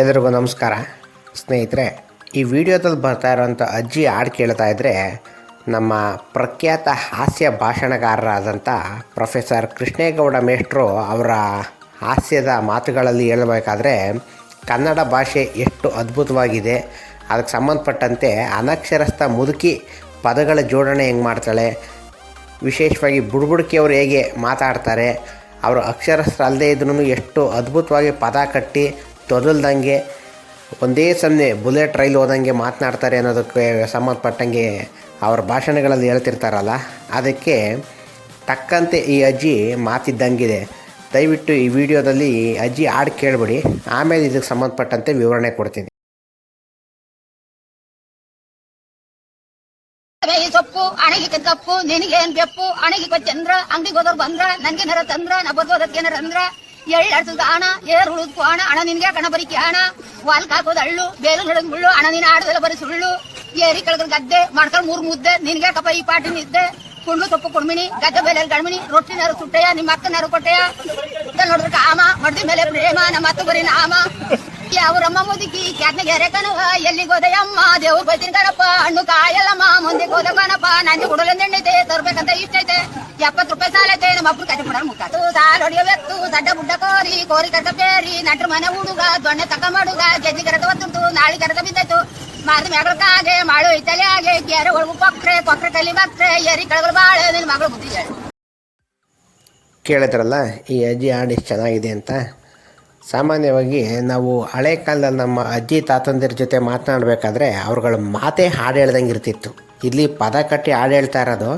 ಎಲ್ರಿಗೂ ನಮಸ್ಕಾರ. ಸ್ನೇಹಿತರೆ, ಈ ವಿಡಿಯೋದಲ್ಲಿ ಬರ್ತಾ ಇರೋಂಥ ಅಜ್ಜಿ ಹಾಡು ಕೇಳ್ತಾ ಇದ್ದರೆ ನಮ್ಮ ಪ್ರಖ್ಯಾತ ಹಾಸ್ಯ ಭಾಷಣಗಾರರಾದಂಥ ಪ್ರೊಫೆಸರ್ ಕೃಷ್ಣೇಗೌಡ ಮೇಷ್ಟ್ರು ಅವರ ಹಾಸ್ಯದ ಮಾತುಗಳಲ್ಲಿ ಹೇಳಬೇಕಾದ್ರೆ, ಕನ್ನಡ ಭಾಷೆ ಎಷ್ಟು ಅದ್ಭುತವಾಗಿದೆ, ಅದಕ್ಕೆ ಸಂಬಂಧಪಟ್ಟಂತೆ ಅನಕ್ಷರಸ್ಥ ಮುದುಕಿ ಪದಗಳ ಜೋಡಣೆ ಹೆಂಗೆ ಮಾಡ್ತಾಳೆ, ವಿಶೇಷವಾಗಿ ಬುಡ್ಬುಡ್ಕಿಯವರು ಹೇಗೆ ಮಾತಾಡ್ತಾರೆ, ಅವರು ಅಕ್ಷರಸ್ಥ ಅಲ್ಲದೆ ಇದ್ರೂ ಎಷ್ಟು ಅದ್ಭುತವಾಗಿ ಪದ ಕಟ್ಟಿ ತೊದಲ್ದಂಗೆ ಒಂದೇ ಸನ್ನೆ ಬುಲೆಟ್ ರೈಲ್ ಹೋದಂಗೆ ಮಾತನಾಡ್ತಾರೆ ಅನ್ನೋದಕ್ಕೆ ಸಂಬಂಧಪಟ್ಟಂಗೆ ಅವ್ರ ಭಾಷಣಗಳಲ್ಲಿ ಹೇಳ್ತಿರ್ತಾರಲ್ಲ, ಅದಕ್ಕೆ ತಕ್ಕಂತೆ ಈ ಅಜ್ಜಿ ಮಾತಿದ್ದಂಗಿದೆ. ದಯವಿಟ್ಟು ಈ ವಿಡಿಯೋದಲ್ಲಿ ಅಜ್ಜಿ ಹಾಡು ಕೇಳಿಬಿಡಿ, ಆಮೇಲೆ ಇದಕ್ಕೆ ಸಂಬಂಧಪಟ್ಟಂತೆ ವಿವರಣೆ ಕೊಡ್ತೀನಿ. ಸೊಪ್ಪು ಅಣಗಿ ಕಪ್ಪು, ನಿನಗೇನ್ ಬೆಪ್ಪು ಅಣಗಿ ಕೊಚ್ಚಂದ್ರ ಅಂಗಡಿಗೆ ಹೋದವ್ರು ಬಂದ್ರ ನನ್ಗೆ ತಂದ್ರ, ನಾ ಬರ್ಬೋದಕ್ಕೆ ಏನಾರ ಅಂದ್ರ ಎಳ್ಳಾಡ್ಸದ ಹಣ ಏರ್ ಹುಳದ್ ಹಣ ಹಣ ನಿನ್ಗೆ ಕಣ ಬರಿಕೆ ಹಣ ವಾಲ್ಕ್ ಹಾಕೋದ್ ಹಳ್ಳು ಬೇಲು ನಡದ್ ಮುಳ್ಳು ಹಣ ನೀನ್ ಆಡದಲ್ಲ ಬರೀ ಸುಳ್ಳು. ಏರಿ ಕಳ್ದ ಗದ್ದೆ ಮಾಡ್ಕೊಂಡ್ ಮೂರ್ ಮುದ್ದೆ, ನಿನ್ಗೆ ಕಪ್ಪ ಈ ಪಾಟಿನ ಇದ್ದೆ ಕುಂಡು ಸೊಪ್ಪು ಕುಡ್ಮಿನಿ, ಗದ್ದೆ ಮೇಲೆ ಗಣ್ಮಿನಿ ರೊಟ್ಟಿನಾರು ಸುಟ್ಟೆಯ, ನಿಮ್ಮ ಅಕ್ಕನಾರು ಕೊಟ್ಟೆಯ. ನೋಡಿದ್ರೆ ಆಮ ಮಡ್ದಿ ಮೇಲೆ ಪ್ರೇಮ, ನಮ್ಮ ಅತ್ತ ಬರೀ ನಾಮ. ಅವರಮ್ಮ ಮುದುಕಿ ಕ್ಯಾಟ್ನಾಗ ಎರೆ ಕನವ ಎಲ್ಲಿಗೆ ಹೋದೆಯಮ್ಮ ದೇವ್ ಬೈತಿನ ಕಣಪ್ಪ, ಹಣ್ಣು ಕಾಯಲ್ಲಮ್ಮ, ಮುಂದೆ ಹೋದ ಕಣಪ್ಪ. ನಾನು ಕುಡಲ ಎಣ್ಣೈತೆ ತರ್ಬೇಕಂತ ಇಷ್ಟ ಐತೆ. ಎಪ್ಪತ್ತು ರೂಪಾಯಿ ಸಾಲ ಐತೆ, ನಮ್ಮ ಅಪ್ಪನ ಕಟ್ಟಿ ಕೊಡೋಣ ಮುಕ್ಕಾತು ಸಾಲ ಹೊಡಿಯಬೇಕು ದಡ್ಡ ಬುಡ್ಡ ಕೋರಿ ಕೋರಿ ಕರೆದ ಬೇರಿ ನಟ್ರ ಮನೆ ಹುಡುಗ, ದೊಣ್ಣೆ ತಕ ಮಾಡುಗ ಜಜ್ಜಿ ಕರೆದ ಒತ್ತುಂಟು, ನಾಳೆ ಕರೆದ ಬಿದ್ದಾಯ್ತು ಮಾರ್ದ ಮ್ಯಾಗಳ ಕಾಗೆ ಮಾಡು ಇತಲೆ ಆಗೆ ಗೆರೆ ಒಳಗು ಕೊಕ್ರೆ ಕೊಕ್ರೆ ಕಲಿ ಬಕ್ರೆ ಎರಿ ಕಳಗಳು ಬಾಳೆ ನಿನ್ ಮಗಳು ಬುದ್ಧಿ ಹೇಳು. ಕೇಳಿದ್ರಲ್ಲ, ಈ ಅಜ್ಜಿ ಹಾಡು ಇಷ್ಟು ಚೆನ್ನಾಗಿದೆ ಅಂತ. ಸಾಮಾನ್ಯವಾಗಿ ನಾವು ಹಳೆ ಕಾಲದಲ್ಲಿ ನಮ್ಮ ಅಜ್ಜಿ ತಾತಂದಿರ ಜೊತೆ ಮಾತನಾಡಬೇಕಾದ್ರೆ ಅವ್ರುಗಳ ಮಾತೇ ಹಾಡು ಹೇಳ್ದಂಗೆ ಇರ್ತಿತ್ತು. ಇಲ್ಲಿ ಪದ ಕಟ್ಟಿ ಹಾಡು ಹೇಳ್ತಾ ಇರೋದು,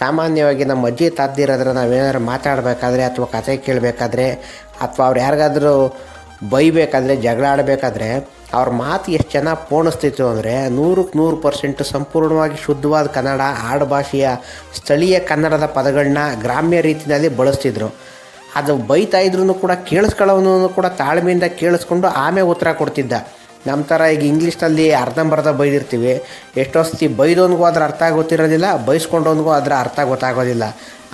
ಸಾಮಾನ್ಯವಾಗಿ ನಮ್ಮ ಅಜ್ಜಿ ತಾತದಿರೋದ್ರೆ ನಾವೇನಾದ್ರು ಮಾತಾಡಬೇಕಾದ್ರೆ ಅಥವಾ ಕತೆ ಕೇಳಬೇಕಾದ್ರೆ ಅಥವಾ ಅವ್ರು ಯಾರಿಗಾದ್ರೂ ಬೈಬೇಕಾದ್ರೆ, ಜಗಳ ಆಡಬೇಕಾದ್ರೆ ಅವ್ರ ಮಾತು ಎಷ್ಟು ಚೆನ್ನಾಗಿ ಪೋಣಿಸ್ತಿತ್ತು ಅಂದರೆ ನೂರಕ್ಕೆ ನೂರು ಪರ್ಸೆಂಟ್ ಸಂಪೂರ್ಣವಾಗಿ ಶುದ್ಧವಾದ ಕನ್ನಡ ಆಡುಭಾಷೆಯ ಸ್ಥಳೀಯ ಕನ್ನಡದ ಪದಗಳನ್ನ ಗ್ರಾಮ್ಯ ರೀತಿಯಲ್ಲಿ ಬಳಸ್ತಿದ್ರು. ಅದು ಬೈತಾ ಇದ್ರೂ ಕೂಡ ಕೇಳಿಸ್ಕೊಳ್ಳೋನು ಕೂಡ ತಾಳ್ಮೆಯಿಂದ ಕೇಳಿಸ್ಕೊಂಡು ಆಮೇಲೆ ಉತ್ತರ ಕೊಡ್ತಿದ್ದ. ನಮ್ಮ ಥರ ಈಗ ಇಂಗ್ಲೀಷ್ನಲ್ಲಿ ಅರ್ಧಂಬರ್ಧ ಬೈದಿರ್ತೀವಿ. ಎಷ್ಟೊಸ್ತಿ ಬೈದೋನ್ಗೂ ಅದರ ಅರ್ಥ ಗೊತ್ತಿರೋದಿಲ್ಲ, ಬೈಸ್ಕೊಂಡೋನ್ಗೂ ಅದರ ಅರ್ಥ ಗೊತ್ತಾಗೋದಿಲ್ಲ.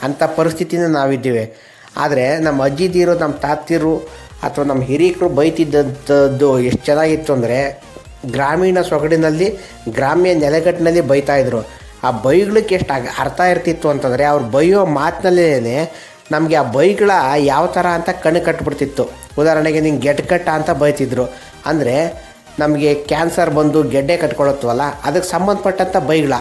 ಅಂಥ ಪರಿಸ್ಥಿತಿನ ನಾವಿದ್ದೀವಿ. ಆದರೆ ನಮ್ಮ ಅಜ್ಜಿದಿರು ನಮ್ಮ ತಾತಿರು ಅಥವಾ ನಮ್ಮ ಹಿರಿಯರು ಬೈತಿದ್ದಂಥದ್ದು ಎಷ್ಟು ಚೆನ್ನಾಗಿತ್ತು ಅಂದರೆ ಗ್ರಾಮೀಣ ಸೊಗಡಿನಲ್ಲಿ, ಗ್ರಾಮ್ಯ ನೆಲೆಗಟ್ಟಿನಲ್ಲಿ ಬೈತಾಯಿದ್ರು ಆ ಬೈಗಳಿಗೆ ಎಷ್ಟು ಆಗ ಅರ್ಥ ಇರ್ತಿತ್ತು ಅಂತಂದರೆ ಅವ್ರು ಬೈಯೋ ಮಾತಿನಲ್ಲೇ ನಮಗೆ ಆ ಬೈಗಳ ಯಾವ ಥರ ಅಂತ ಕಣ್ಣು ಕಟ್ಬಿಡ್ತಿತ್ತು. ಉದಾಹರಣೆಗೆ ನಿಂಗೆ ಗೆಡ್ಕಟ್ಟ ಅಂತ ಬೈತಿದ್ರು. ಅಂದರೆ ನಮಗೆ ಕ್ಯಾನ್ಸರ್ ಬಂದು ಗೆಡ್ಡೆ ಕಟ್ಕೊಳತ್ವಲ್ಲ ಅದಕ್ಕೆ ಸಂಬಂಧಪಟ್ಟಂಥ ಬೈಗಳ.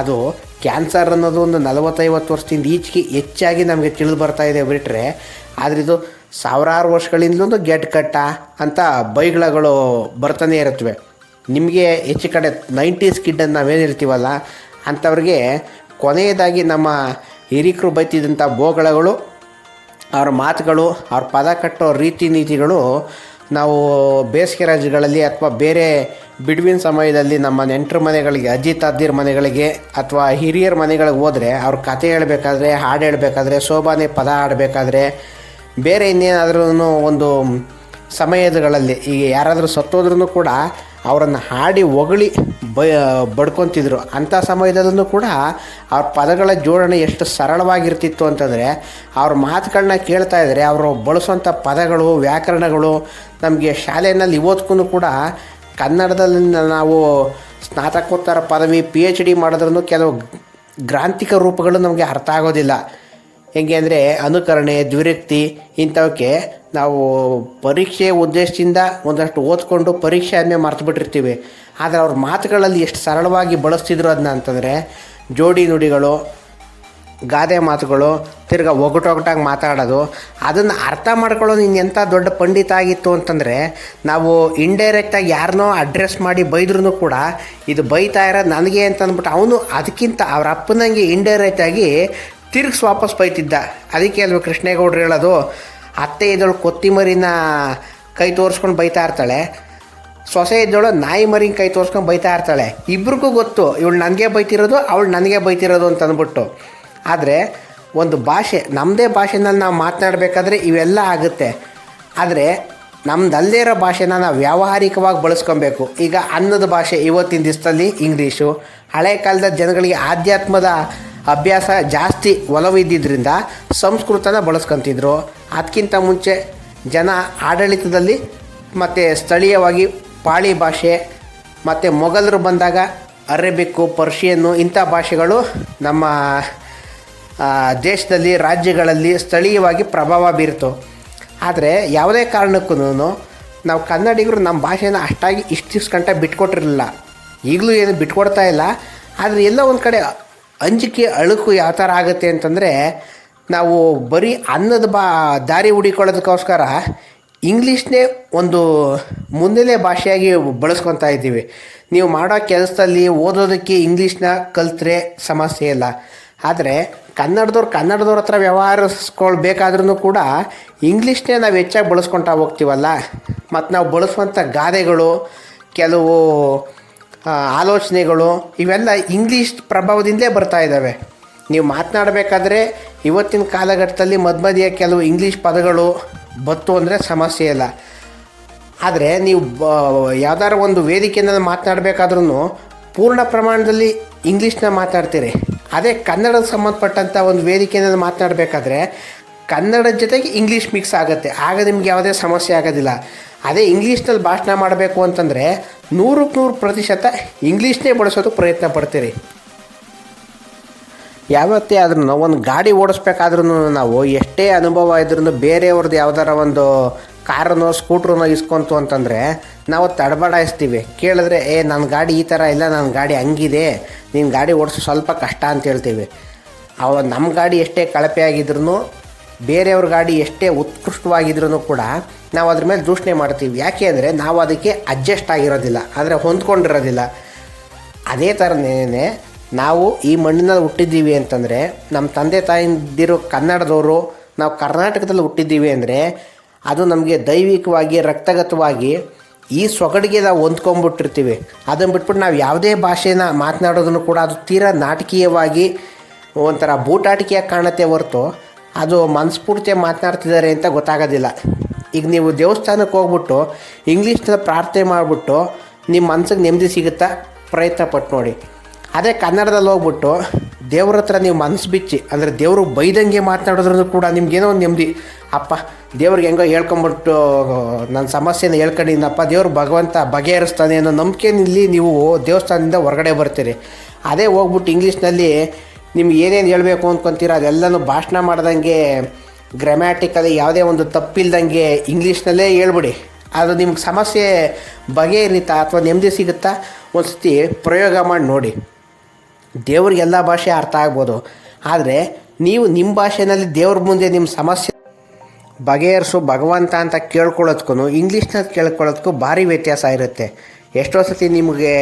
ಅದು ಕ್ಯಾನ್ಸರ್ ಅನ್ನೋದು ಒಂದು ನಲವತ್ತೈವತ್ತು ವರ್ಷದಿಂದ ಈಚೆಗೆ ಹೆಚ್ಚಾಗಿ ನಮಗೆ ತಿಳಿದು ಬರ್ತಾ ಇದೆ ಬಿಟ್ಟರೆ ಆದರೆ ಇದು ಸಾವಿರಾರು ವರ್ಷಗಳಿಂದಲೂ ಗೆಟ್ ಕಟ್ಟ ಅಂತ ಬೈಗಳಗಳು ಬರ್ತಾನೆ ಇರುತ್ತವೆ. ನಿಮಗೆ ಹೆಚ್ಚು ಕಡೆ ನೈಂಟೀಸ್ ಕಿಡ್ ನಾವೇನಿರ್ತೀವಲ್ಲ, ಅಂಥವ್ರಿಗೆ ಕೊನೆಯದಾಗಿ ನಮ್ಮ ಹಿರಿಕರು ಬೈತಿದ್ದಂಥ ಬೋಗಳಗಳು, ಅವ್ರ ಮಾತುಗಳು, ಅವ್ರ ಪದ ಕಟ್ಟೋ ರೀತಿ ನೀತಿಗಳು ನಾವು ಬೇಸಿಗೆ ರಾಜ್ಯಗಳಲ್ಲಿ ಅಥವಾ ಬೇರೆ ಬಿಡುವಿನ ಸಮಯದಲ್ಲಿ ನಮ್ಮ ನೆಂಟರ ಮನೆಗಳಿಗೆ, ಅಜ್ಜಿ ತಾದ್ದಿರ ಮನೆಗಳಿಗೆ ಅಥವಾ ಹಿರಿಯರ ಮನೆಗಳಿಗೆ ಹೋದರೆ ಅವ್ರ ಕತೆ ಹೇಳಬೇಕಾದ್ರೆ, ಹಾಡು ಹೇಳಬೇಕಾದ್ರೆ, ಶೋಭಾನೆ ಪದ ಆಡಬೇಕಾದ್ರೆ ಬೇರೆ ಇನ್ನೇನಾದ್ರೂ ಒಂದು ಸಮಯಗಳಲ್ಲಿ ಈಗ ಯಾರಾದರೂ ಸತ್ತೋದ್ರೂ ಕೂಡ ಅವರನ್ನು ಹಾಡಿ ಹೊಗಳಿ ಬ, ಬಡ್ಕೊತಿದ್ರು. ಅಂಥ ಸಮಯದಲ್ಲೂ ಕೂಡ ಅವ್ರ ಪದಗಳ ಜೋಡಣೆ ಎಷ್ಟು ಸರಳವಾಗಿರ್ತಿತ್ತು ಅಂತಂದರೆ ಅವ್ರ ಮಾತುಗಳನ್ನ ಕೇಳ್ತಾ ಇದ್ದರೆ ಅವರು ಬಳಸುವಂಥ ಪದಗಳು, ವ್ಯಾಕರಣಗಳು ನಮಗೆ ಶಾಲೆಯಲ್ಲಿ ಓದ್ಕೊಂಡು ಕೂಡ ಕನ್ನಡದಲ್ಲಿ ನಾವು ಸ್ನಾತಕೋತ್ತರ ಪದವಿ ಪಿ ಎಚ್ ಡಿ ಮಾಡಿದ್ರೂ ಕೆಲವು ಗ್ರಾಂಥಿಕ ರೂಪಗಳು ನಮಗೆ ಅರ್ಥ ಆಗೋದಿಲ್ಲ. ಹೆಂಗೆ ಅಂದರೆ ಅನುಕರಣೆ, ದ್ವಿರಕ್ತಿ ಇಂಥವಕ್ಕೆ ನಾವು ಪರೀಕ್ಷೆ ಉದ್ದೇಶದಿಂದ ಒಂದಷ್ಟು ಓದ್ಕೊಂಡು ಪರೀಕ್ಷೆ ಆದಮೇಲೆ ಮರ್ತು ಬಿಟ್ಟಿರ್ತೀವಿ ಆದರೆ ಅವ್ರ ಮಾತುಗಳಲ್ಲಿ ಎಷ್ಟು ಸರಳವಾಗಿ ಬಳಸ್ತಿದ್ರು ಅದನ್ನ ಅಂತಂದರೆ ಜೋಡಿ ನುಡಿಗಳು, ಗಾದೆ ಮಾತುಗಳು, ತಿರ್ಗಾ ಒಗಟೊಗಟಾಗಿ ಮಾತಾಡೋದು. ಅದನ್ನು ಅರ್ಥ ಮಾಡ್ಕೊಳ್ಳೋದು ಎಂಥ ದೊಡ್ಡ ಪಂಡಿತ ಆಗಿತ್ತು ಅಂತಂದರೆ ನಾವು ಇಂಡೈರೆಕ್ಟಾಗಿ ಯಾರನ್ನೋ ಅಡ್ರೆಸ್ ಮಾಡಿ ಬೈದ್ರೂ ಕೂಡ ಇದು ಬೈತಾ ಇರೋದು ನನಗೆ ಅಂತ ಅಂದ್ಬಿಟ್ಟು ಅವನು ಅದಕ್ಕಿಂತ ಅವ್ರ ಅಪ್ಪನಂಗೆ ಇಂಡೈರೆಕ್ಟಾಗಿ ತಿರುಗಿಸಿ ವಾಪಸ್ ಬೈತಿದ್ದ. ಅದಕ್ಕೆ ಅಲ್ವ ಕೃಷ್ಣೇಗೌಡ್ರು ಹೇಳೋದು, ಅತ್ತೆ ಇದ್ದಳು ಕೊತ್ತಿಮರಿನ ಕೈ ತೋರಿಸ್ಕೊಂಡು ಬೈತಾ ಇರ್ತಾಳೆ. ಸೊಸೆ ಇದ್ದವಳು ನಾಯಿ ಮರಿನ ಕೈ ತೋರಿಸ್ಕೊಂಡು ಬೈತಾ ಇರ್ತಾಳೆ. ಇಬ್ರಿಗೂ ಗೊತ್ತು, ಇವಳು ನನಗೆ ಬೈತಿರೋದು, ಅವಳು ನನಗೆ ಬೈತಿರೋದು ಅಂತ ಅಂದ್ಬಿಟ್ಟು ಆದರೆ ಒಂದು ಭಾಷೆ ನಮ್ಮದೇ ಭಾಷೆನಲ್ಲಿ ನಾವು ಮಾತನಾಡಬೇಕಾದ್ರೆ ಇವೆಲ್ಲ ಆಗುತ್ತೆ. ಆದರೆ ನಮ್ದಲ್ಲದೇ ಇರೋ ಭಾಷೆನ ನಾವು ವ್ಯಾವಹಾರಿಕವಾಗಿ ಬಳಸ್ಕೊಬೇಕು. ಈಗ ಅನ್ನದ ಭಾಷೆ ಇವತ್ತಿನ ದಿವಸದಲ್ಲಿ ಇಂಗ್ಲೀಷು. ಹಳೆ ಕಾಲದ ಜನಗಳಿಗೆ ಆಧ್ಯಾತ್ಮದ ಅಭ್ಯಾಸ ಜಾಸ್ತಿ ಒಲವಿದ್ದಿದ್ದರಿಂದ ಸಂಸ್ಕೃತನ ಬಳಸ್ಕೊತಿದ್ರು. ಅದಕ್ಕಿಂತ ಮುಂಚೆ ಜನ ಆಡಳಿತದಲ್ಲಿ ಮತ್ತು ಸ್ಥಳೀಯವಾಗಿ ಪಾಳಿ ಭಾಷೆ, ಮತ್ತು ಮೊಘಲರು ಬಂದಾಗ ಅರೇಬಿಕ್ಕು, ಪರ್ಷಿಯನ್ನು ಇಂಥ ಭಾಷೆಗಳು ನಮ್ಮ ದೇಶದಲ್ಲಿ, ರಾಜ್ಯಗಳಲ್ಲಿ ಸ್ಥಳೀಯವಾಗಿ ಪ್ರಭಾವ ಬೀರಿತು. ಆದರೆ ಯಾವುದೇ ಕಾರಣಕ್ಕೂ ನಾವು ಕನ್ನಡಿಗರು ನಮ್ಮ ಭಾಷೆನ ಅಷ್ಟಾಗಿ ಇಷ್ಟು ದಿವ್ಸ ಗಂಟೆ ಬಿಟ್ಕೊಟ್ಟಿರಲಿಲ್ಲ. ಈಗಲೂ ಏನು ಬಿಟ್ಕೊಡ್ತಾ ಇಲ್ಲ. ಆದರೆ ಎಲ್ಲೋ ಒಂದು ಕಡೆ ಅಂಜಿಕೆ ಅಳುಕು ಯಾವ ಥರ ಆಗುತ್ತೆ ಅಂತಂದರೆ, ನಾವು ಬರೀ ಅನ್ನದ ಬಾ, ದಾರಿ ಹುಡಿಕೊಳ್ಳೋದಕ್ಕೋಸ್ಕರ ಇಂಗ್ಲೀಷ್ನೇ ಒಂದು ಮುನ್ನೆಲೆ ಭಾಷೆಯಾಗಿ ಬಳಸ್ಕೊತಾ ಇದ್ದೀವಿ. ನೀವು ಮಾಡೋ ಕೆಲಸದಲ್ಲಿ ಓದೋದಕ್ಕೆ ಇಂಗ್ಲೀಷ್ನ ಕಲ್ತ್ರೆ ಸಮಸ್ಯೆ ಇಲ್ಲ. ಆದರೆ ಕನ್ನಡದವ್ರು, ಕನ್ನಡದವ್ರ ಹತ್ರ ವ್ಯವಹರಿಸ್ಕೊಳ್ಬೇಕಾದ್ರೂ ಕೂಡ ಇಂಗ್ಲೀಷ್ನೇ ನಾವು ಹೆಚ್ಚಾಗಿ ಬಳಸ್ಕೊತಾ ಹೋಗ್ತೀವಲ್ಲ. ಮತ್ತು ನಾವು ಬಳಸುವಂಥ ಗಾದೆಗಳು, ಕೆಲವು ಆಲೋಚನೆಗಳು ಇವೆಲ್ಲ ಇಂಗ್ಲೀಷ್ ಪ್ರಭಾವದಿಂದಲೇ ಬರ್ತಾ ಇದ್ದಾವೆ. ನೀವು ಮಾತನಾಡಬೇಕಾದ್ರೆ ಇವತ್ತಿನ ಕಾಲಘಟ್ಟದಲ್ಲಿ ಮಧ್ಯ ಕೆಲವು ಇಂಗ್ಲೀಷ್ ಪದಗಳು ಬತ್ತು ಅಂದರೆ ಸಮಸ್ಯೆ ಇಲ್ಲ. ಆದರೆ ನೀವು ಬ, ಯಾವ್ದಾರ ಒಂದು ವೇದಿಕೆಯಲ್ಲಿ ಮಾತನಾಡಬೇಕಾದ್ರೂ ಪೂರ್ಣ ಪ್ರಮಾಣದಲ್ಲಿ ಇಂಗ್ಲೀಷ್ನ ಮಾತಾಡ್ತೀರಿ ಅದೇ ಕನ್ನಡಕ್ಕೆ ಸಂಬಂಧಪಟ್ಟಂಥ ಒಂದು ವೇದಿಕೆಯಲ್ಲಿ ಮಾತನಾಡಬೇಕಾದ್ರೆ ಕನ್ನಡದ ಜೊತೆಗೆ ಇಂಗ್ಲೀಷ್ ಮಿಕ್ಸ್ ಆಗುತ್ತೆ. ಆಗ ನಿಮ್ಗೆ ಯಾವುದೇ ಸಮಸ್ಯೆ ಆಗೋದಿಲ್ಲ. ಅದೇ ಇಂಗ್ಲೀಷ್ನಲ್ಲಿ ಭಾಷಣ ಮಾಡಬೇಕು ಅಂತಂದರೆ ನೂರಕ್ಕೆ ನೂರು ಪ್ರತಿಶತ ಇಂಗ್ಲೀಷ್ನೇ ಬಳಸೋದಕ್ಕೆ ಪ್ರಯತ್ನ ಪಡ್ತೀರಿ. ಯಾವತ್ತೇ ಆದ್ರೂ ಒಂದು ಗಾಡಿ ಓಡಿಸ್ಬೇಕಾದ್ರೂ ನಾವು ಎಷ್ಟೇ ಅನುಭವ ಇದ್ರೂ ಬೇರೆಯವ್ರದ್ದು ಯಾವ್ದಾರ ಒಂದು ಕಾರನ್ನೋ, ಸ್ಕೂಟ್ರನ್ನೋ ಇಸ್ಕೊಂತು ಅಂತಂದರೆ ನಾವು ತಡಬಡಾಯಿಸ್ತೀವಿ ಕೇಳಿದ್ರೆ, ಏ ನನ್ನ ಗಾಡಿ ಈ ಥರ ಇಲ್ಲ ನನ್ನ ಗಾಡಿ ಹಂಗಿದೆ. ನಿನ್ನ ಗಾಡಿ ಓಡಿಸೋ ಸ್ವಲ್ಪ ಕಷ್ಟ ಅಂತ ಹೇಳ್ತೀವಿ. ಅವ ನಮ್ಮ ಗಾಡಿ ಎಷ್ಟೇ ಕಳಪೆ ಆಗಿದ್ರು ಬೇರೆಯವ್ರ ಗಾಡಿ ಎಷ್ಟೇ ಉತ್ಕೃಷ್ಟವಾಗಿದ್ರೂ ಕೂಡ ನಾವು ಅದ್ರ ಮೇಲೆ ದೂಷಣೆ ಮಾಡ್ತೀವಿ. ಯಾಕೆ ಅಂದರೆ ನಾವು ಅದಕ್ಕೆ ಅಡ್ಜಸ್ಟ್ ಆಗಿರೋದಿಲ್ಲ. ಅಂದರೆ ಹೊಂದ್ಕೊಂಡಿರೋದಿಲ್ಲ. ಅದೇ ಥರನೇ ನಾವು ಈ ಮಣ್ಣಿನಲ್ಲಿ ಹುಟ್ಟಿದ್ದೀವಿ ಅಂತಂದರೆ ನಮ್ಮ ತಂದೆ ತಾಯಿಂದಿರೋ ಕನ್ನಡದವರು ನಾವು ಕರ್ನಾಟಕದಲ್ಲಿ ಹುಟ್ಟಿದ್ದೀವಿ ಅಂದರೆ ಅದು ನಮಗೆ ದೈವಿಕವಾಗಿ, ರಕ್ತಗತವಾಗಿ ಈ ಸೊಗಡಿಗೆ ನಾವು ಹೊಂದ್ಕೊಂಡ್ಬಿಟ್ಟಿರ್ತೀವಿ. ಅದನ್ನು ಬಿಟ್ಬಿಟ್ಟು ನಾವು ಯಾವುದೇ ಭಾಷೆನ ಮಾತನಾಡೋದನ್ನು ಕೂಡ ಅದು ತೀರಾ ನಾಟಕೀಯವಾಗಿ ಒಂಥರ ಬೂಟಾಟಿಕೆಯಾಗಿ ಕಾಣುತ್ತೆ ಹೊರತು ಅದು ಮನಸ್ಫೂರ್ತಿ ಮಾತನಾಡ್ತಿದ್ದಾರೆ ಅಂತ ಗೊತ್ತಾಗೋದಿಲ್ಲ. ಈಗ ನೀವು ದೇವಸ್ಥಾನಕ್ಕೆ ಹೋಗ್ಬಿಟ್ಟು ಇಂಗ್ಲೀಷ್ನಲ್ಲಿ ಪ್ರಾರ್ಥನೆ ಮಾಡಿಬಿಟ್ಟು ನಿಮ್ಮ ಮನಸ್ಸಿಗೆ ನೆಮ್ಮದಿ ಸಿಗುತ್ತಾ ಪ್ರಯತ್ನ ಪಟ್ಟು ನೋಡಿ. ಅದೇ ಕನ್ನಡದಲ್ಲಿ ಹೋಗ್ಬಿಟ್ಟು ದೇವ್ರ ಹತ್ರ ನೀವು ಮನಸ್ಸು ಬಿಚ್ಚಿ, ಅಂದರೆ ದೇವರು ಬೈದಂಗೆ ಮಾತನಾಡಿದ್ರು ಕೂಡ ನಿಮ್ಗೇನೋ ಒಂದು ನೆಮ್ಮದಿ. ಅಪ್ಪ, ದೇವ್ರಿಗೆ ಹೆಂಗೋ ಹೇಳ್ಕೊಂಬಿಟ್ಟು, ನನ್ನ ಸಮಸ್ಯೆನ ಹೇಳ್ಕೊಂಡಿದ್ದೀನಪ್ಪ ದೇವ್ರು ಭಗವಂತ ಬಗೆಹರಿಸ್ತಾನೆ ಅನ್ನೋ ನಂಬಿಕೆನಲ್ಲಿ ನೀವು ದೇವಸ್ಥಾನದಿಂದ ಹೊರಗಡೆ ಬರ್ತೀರಿ. ಅದೇ ಹೋಗ್ಬಿಟ್ಟು ಇಂಗ್ಲೀಷ್ನಲ್ಲಿ ನಿಮ್ಗೆ ಏನೇನು ಹೇಳಬೇಕು ಅಂದ್ಕೊತೀರ ಅದೆಲ್ಲನೂ ಭಾಷಣ ಮಾಡ್ದಂಗೆ ಗ್ರಾಮ್ಯಾಟಿಕಲಿ ಯಾವುದೇ ಒಂದು ತಪ್ಪಿಲ್ದಂಗೆ ಇಂಗ್ಲೀಷ್ನಲ್ಲೇ ಹೇಳ್ಬಿಡಿ. ಅದು ನಿಮ್ಗೆ ಸಮಸ್ಯೆ ಬಗೆಹರಿತಾ ಅಥವಾ ನೆಮ್ಮದಿ ಸಿಗುತ್ತಾ? ಒಂದು ಸತಿ ಪ್ರಯೋಗ ಮಾಡಿ ನೋಡಿ. ದೇವ್ರಿಗೆ ಎಲ್ಲ ಭಾಷೆ ಅರ್ಥ ಆಗ್ಬೋದು. ಆದರೆ ನೀವು ನಿಮ್ಮ ಭಾಷೆನಲ್ಲಿ ದೇವ್ರ ಮುಂದೆ ನಿಮ್ಮ ಸಮಸ್ಯೆ ಬಗೆಹರಿಸು ಭಗವಂತ ಅಂತ ಕೇಳ್ಕೊಳ್ಳೋದ್ಕೂ ಇಂಗ್ಲೀಷ್ನಲ್ಲಿ ಕೇಳ್ಕೊಳ್ಳೋದಕ್ಕೂ ಭಾರಿ ವ್ಯತ್ಯಾಸ ಇರುತ್ತೆ. ಎಷ್ಟೋ ಸತಿ ನಿಮಗೆ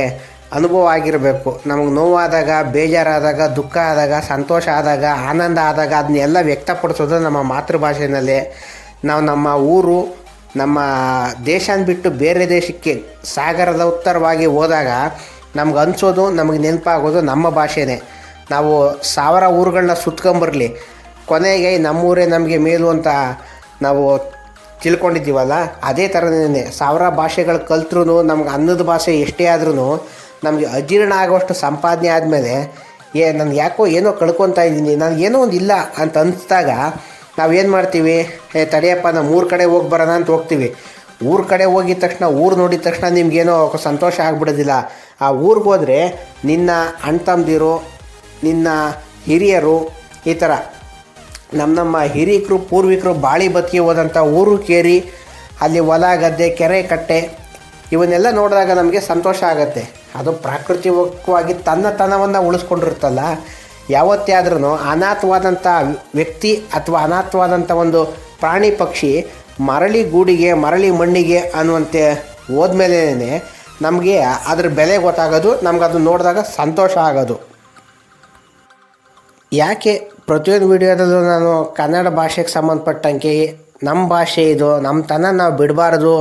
ಅನುಭವ ಆಗಿರಬೇಕು. ನಮಗೆ ನೋವಾದಾಗ, ಬೇಜಾರಾದಾಗ, ದುಃಖ ಆದಾಗ, ಸಂತೋಷ ಆದಾಗ, ಆನಂದ ಆದಾಗ ಅದನ್ನೆಲ್ಲ ವ್ಯಕ್ತಪಡಿಸೋದು ನಮ್ಮ ಮಾತೃಭಾಷೆಯಲ್ಲಿ ನಾವು ನಮ್ಮ ಊರು, ನಮ್ಮ ದೇಶನ ಬಿಟ್ಟು ಬೇರೆ ದೇಶಕ್ಕೆ ಸಾಗರದ ಉತ್ತರವಾಗಿ ಹೋದಾಗ ನಮ್ಗೆ ಅನಿಸೋದು, ನಮಗೆ ನೆನಪಾಗೋದು ನಮ್ಮ ಭಾಷೆನೇ. ನಾವು ಸಾವಿರ ಊರುಗಳನ್ನ ಸುತ್ಕೊಂಬರಲಿ ಕೊನೆಗೆ ನಮ್ಮೂರೇ ನಮಗೆ ಮೇಲು ಅಂತ ನಾವು ತಿಳ್ಕೊಂಡಿದ್ದೀವಲ್ಲ, ಅದೇ ಥರನೇ ಸಾವಿರ ಭಾಷೆಗಳು ಕಲ್ತ್ರೂ ನಮ್ಗೆ ಅನ್ನದ ಭಾಷೆ ಎಷ್ಟೇ ಆದ್ರೂ ನಮಗೆ ಅಜೀರ್ಣ ಆಗೋಷ್ಟು ಸಂಪಾದನೆ ಆದಮೇಲೆ, ಏ ನಾನು ಯಾಕೋ ಏನೋ ಕಳ್ಕೊತಾ ಇದ್ದೀನಿ ನಾನು ಏನೋ ಒಂದು ಇಲ್ಲ ಅಂತ ಅನಿಸ್ದಾಗ ನಾವೇನು ಮಾಡ್ತೀವಿ? ಏ, ತಡೆಯಪ್ಪ, ನಾವು ಮೂರು ಕಡೆ ಹೋಗಿ ಬರೋಣ ಅಂತ ಹೋಗ್ತೀವಿ. ಊರ ಕಡೆ ಹೋಗಿದ ತಕ್ಷಣ, ಊರು ನೋಡಿದ ತಕ್ಷಣ ನಿಮಗೇನೋ ಸಂತೋಷ ಆಗ್ಬಿಡೋದಿಲ್ಲ. ಆ ಊರಿಗೆ ಹೋದರೆ ನಿನ್ನ ಅಣ್ಣ ನಿನ್ನ ಹಿರಿಯರು, ಈ ಥರ ನಮ್ಮ ನಮ್ಮ ಹಿರಿಯಕರು ಪೂರ್ವಿಕರು ಬಾಳಿ ಬದುಕಿ ಹೋದಂಥ ಊರು ಕೇರಿ, ಅಲ್ಲಿ ಹೊಲ ಗದ್ದೆ, ಕೆರೆ ಕಟ್ಟೆ ಇವನ್ನೆಲ್ಲ ನೋಡಿದಾಗ ನಮಗೆ ಸಂತೋಷ ಆಗುತ್ತೆ. ಅದು ಪ್ರಾಕೃತಿಕವಾಗಿ ತನ್ನ ತನವನ್ನು ಉಳಿಸ್ಕೊಂಡಿರುತ್ತಲ್ಲ ಯಾವತ್ತೇ ಆದ್ರೂ ಅನಾಥವಾದಂಥ ವ್ಯಕ್ತಿ ಅಥವಾ ಅನಾಥವಾದಂಥ ಒಂದು ಪ್ರಾಣಿ ಪಕ್ಷಿ ಮರಳಿ ಗೂಡಿಗೆ, ಮರಳಿ ಮಣ್ಣಿಗೆ ಅನ್ನುವಂತೆ ಹೋದ್ಮೇಲೇ ನಮಗೆ ಅದ್ರ ಬೆಲೆ ಗೊತ್ತಾಗೋದು, ನಮ್ಗೆ ಅದು ನೋಡಿದಾಗ ಸಂತೋಷ ಆಗೋದು. ಯಾಕೆ ಪ್ರತಿಯೊಂದು ವಿಡಿಯೋದಲ್ಲೂ ನಾನು ಕನ್ನಡ ಭಾಷೆಗೆ ಸಂಬಂಧಪಟ್ಟಂಗೆ ನಮ್ಮ ಭಾಷೆ ಇದು ನಮ್ಮ ತನ ನಾವು ಬಿಡಬಾರ್ದು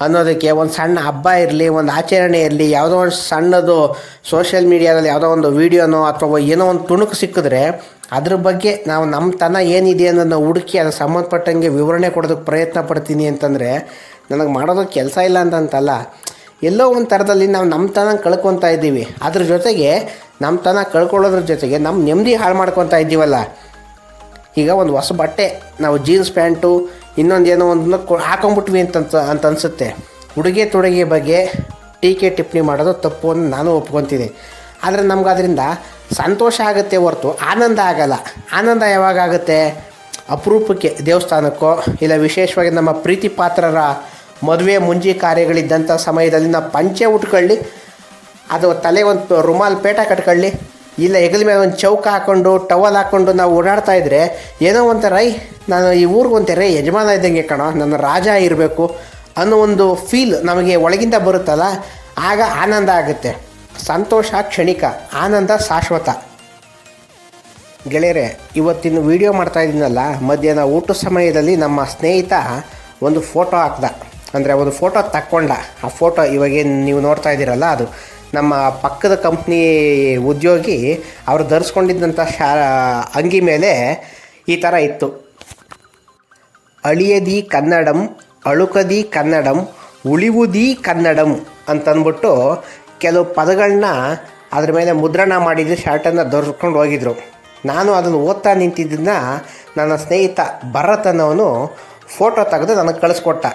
ಅನ್ನೋದಕ್ಕೆ ಒಂದು ಸಣ್ಣ ಹಬ್ಬ ಇರಲಿ, ಒಂದು ಆಚರಣೆ ಇರಲಿ, ಯಾವುದೋ ಒಂದು ಸಣ್ಣದು ಸೋಷಿಯಲ್ ಮೀಡಿಯಾದಲ್ಲಿ ಯಾವುದೋ ಒಂದು ವೀಡಿಯೋನೋ ಅಥವಾ ಏನೋ ಒಂದು ತುಣುಕು ಸಿಕ್ಕಿದ್ರೆ ಅದ್ರ ಬಗ್ಗೆ ನಾವು ನಮ್ಮ ತನ ಏನಿದೆ ಅನ್ನೋದನ್ನು ಹುಡುಕಿ ಅದಕ್ಕೆ ಸಂಬಂಧಪಟ್ಟಂಗೆ ವಿವರಣೆ ಕೊಡೋದಕ್ಕೆ ಪ್ರಯತ್ನ ಪಡ್ತೀನಿ ಅಂತಂದರೆ ನನಗೆ ಮಾಡೋದಕ್ಕೆ ಕೆಲಸ ಇಲ್ಲ ಅಂತಂತಲ್ಲ. ಎಲ್ಲೋ ಒಂದು ಥರದಲ್ಲಿ ನಾವು ನಮ್ಮ ತನ ಕಳ್ಕೊತಾ ಇದ್ದೀವಿ. ಅದ್ರ ಜೊತೆಗೆ ನಮ್ಮ ತನ ಕಳ್ಕೊಳ್ಳೋದ್ರ ಜೊತೆಗೆ ನಮ್ಮ ನೆಮ್ಮದಿ ಹಾಳು ಮಾಡ್ಕೊತಾ ಇದ್ದೀವಲ್ಲ. ಈಗ ಒಂದು ಹೊಸ ಬಟ್ಟೆ, ನಾವು ಜೀನ್ಸ್ ಪ್ಯಾಂಟು ಇನ್ನೊಂದು ಏನೋ ಒಂದು ಹಾಕೊಂಬಿಟ್ವಿ ಅಂತ ಅಂತ ಅನಿಸುತ್ತೆ. ಉಡುಗೆ ತೊಡುಗೆ ಬಗ್ಗೆ ಟೀಕೆ ಟಿಪ್ಪಣಿ ಮಾಡೋದು ತಪ್ಪು ಅಂತ ನಾನು ಒಪ್ಕೊತೀನಿ. ಆದರೆ ನಮ್ಗೆ ಅದರಿಂದ ಸಂತೋಷ ಆಗುತ್ತೆ ಹೊರತು. ಆನಂದ ಆಗಲ್ಲ. ಆನಂದ ಯಾವಾಗ ಆಗುತ್ತೆ? ಅಪರೂಪಕ್ಕೆ, ದೇವಸ್ಥಾನಕ್ಕೋ, ಇಲ್ಲ ವಿಶೇಷವಾಗಿ ನಮ್ಮ ಪ್ರೀತಿ ಪಾತ್ರರ ಮದುವೆ ಮುಂಜಿ ಕಾರ್ಯಗಳಿದ್ದಂಥ ಸಮಯದಲ್ಲಿ ನಾವು ಪಂಚೆ ಉಟ್ಕೊಳ್ಳಿ ಅದು ತಲೆ ಒಂದು ರುಮಾಲ್ ಪೇಟ ಕಟ್ಕೊಳ್ಳಿ, ಇಲ್ಲ ಹೆಗಲ ಮೇಲೆ ಒಂದು ಚೌಕ ಹಾಕ್ಕೊಂಡು ಟವಲ್ ಹಾಕ್ಕೊಂಡು ನಾವು ಓಡಾಡ್ತಾ ಇದ್ರೆ ಏನೋ ಒಂಥರ, ಐ ನಾನು ಈ ಊರಿಗೆ ರೇ ಯಜಮಾನ ಇದ್ದಂಗೆ ಕಣೋ, ನನ್ನ ರಾಜ ಇರಬೇಕು ಅನ್ನೋ ಒಂದು ಫೀಲ್ ನಮಗೆ ಒಳಗಿಂದ ಬರುತ್ತಲ್ಲ, ಆಗ ಆನಂದ ಆಗುತ್ತೆ. ಸಂತೋಷ ಕ್ಷಣಿಕ, ಆನಂದ ಶಾಶ್ವತ. ಗೆಳೆಯರೆ ಇವತ್ತಿನ ವಿಡಿಯೋ ಮಾಡ್ತಾ ಇದ್ದೀನಲ್ಲ, ಮಧ್ಯಾಹ್ನ ಊಟ ಸಮಯದಲ್ಲಿ ನಮ್ಮ ಸ್ನೇಹಿತ ಒಂದು ಫೋಟೋ ಹಾಕ್ದ. ಅಂದರೆ ಒಂದು ಫೋಟೋ ತಕ್ಕೊಂಡ. ಆ ಫೋಟೋ ಇವಾಗೇನು ನೀವು ನೋಡ್ತಾ ಇದ್ದೀರಲ್ಲ ಅದು. ನಮ್ಮ ಪಕ್ಕದ ಕಂಪ್ನಿ ಉದ್ಯೋಗಿ ಅವರು ಧರಿಸ್ಕೊಂಡಿದ್ದಂಥ ಶಾ ಅಂಗಿ ಮೇಲೆ ಈ ಥರ ಇತ್ತು. ಅಳಿಯದಿ ಕನ್ನಡಂ, ಅಳುಕದಿ ಕನ್ನಡಂ, ಉಳಿವುದಿ ಕನ್ನಡಂ ಅಂತಂದ್ಬಿಟ್ಟು ಕೆಲವು ಪದಗಳನ್ನ ಅದ್ರ ಮೇಲೆ ಮುದ್ರಣ ಮಾಡಿದ್ದು ಶರ್ಟನ್ನು ಧರಿಸ್ಕೊಂಡು ಹೋಗಿದ್ರು. ನಾನು ಅದನ್ನು ಓದ್ತಾ ನಿಂತಿದ್ದನ್ನ ನನ್ನ ಸ್ನೇಹಿತ ಭರತ್ ಅನ್ನೋನು ಫೋಟೋ ತೆಗೆದು ನನಗೆ ಕಳಿಸ್ಕೊಟ್ಟ.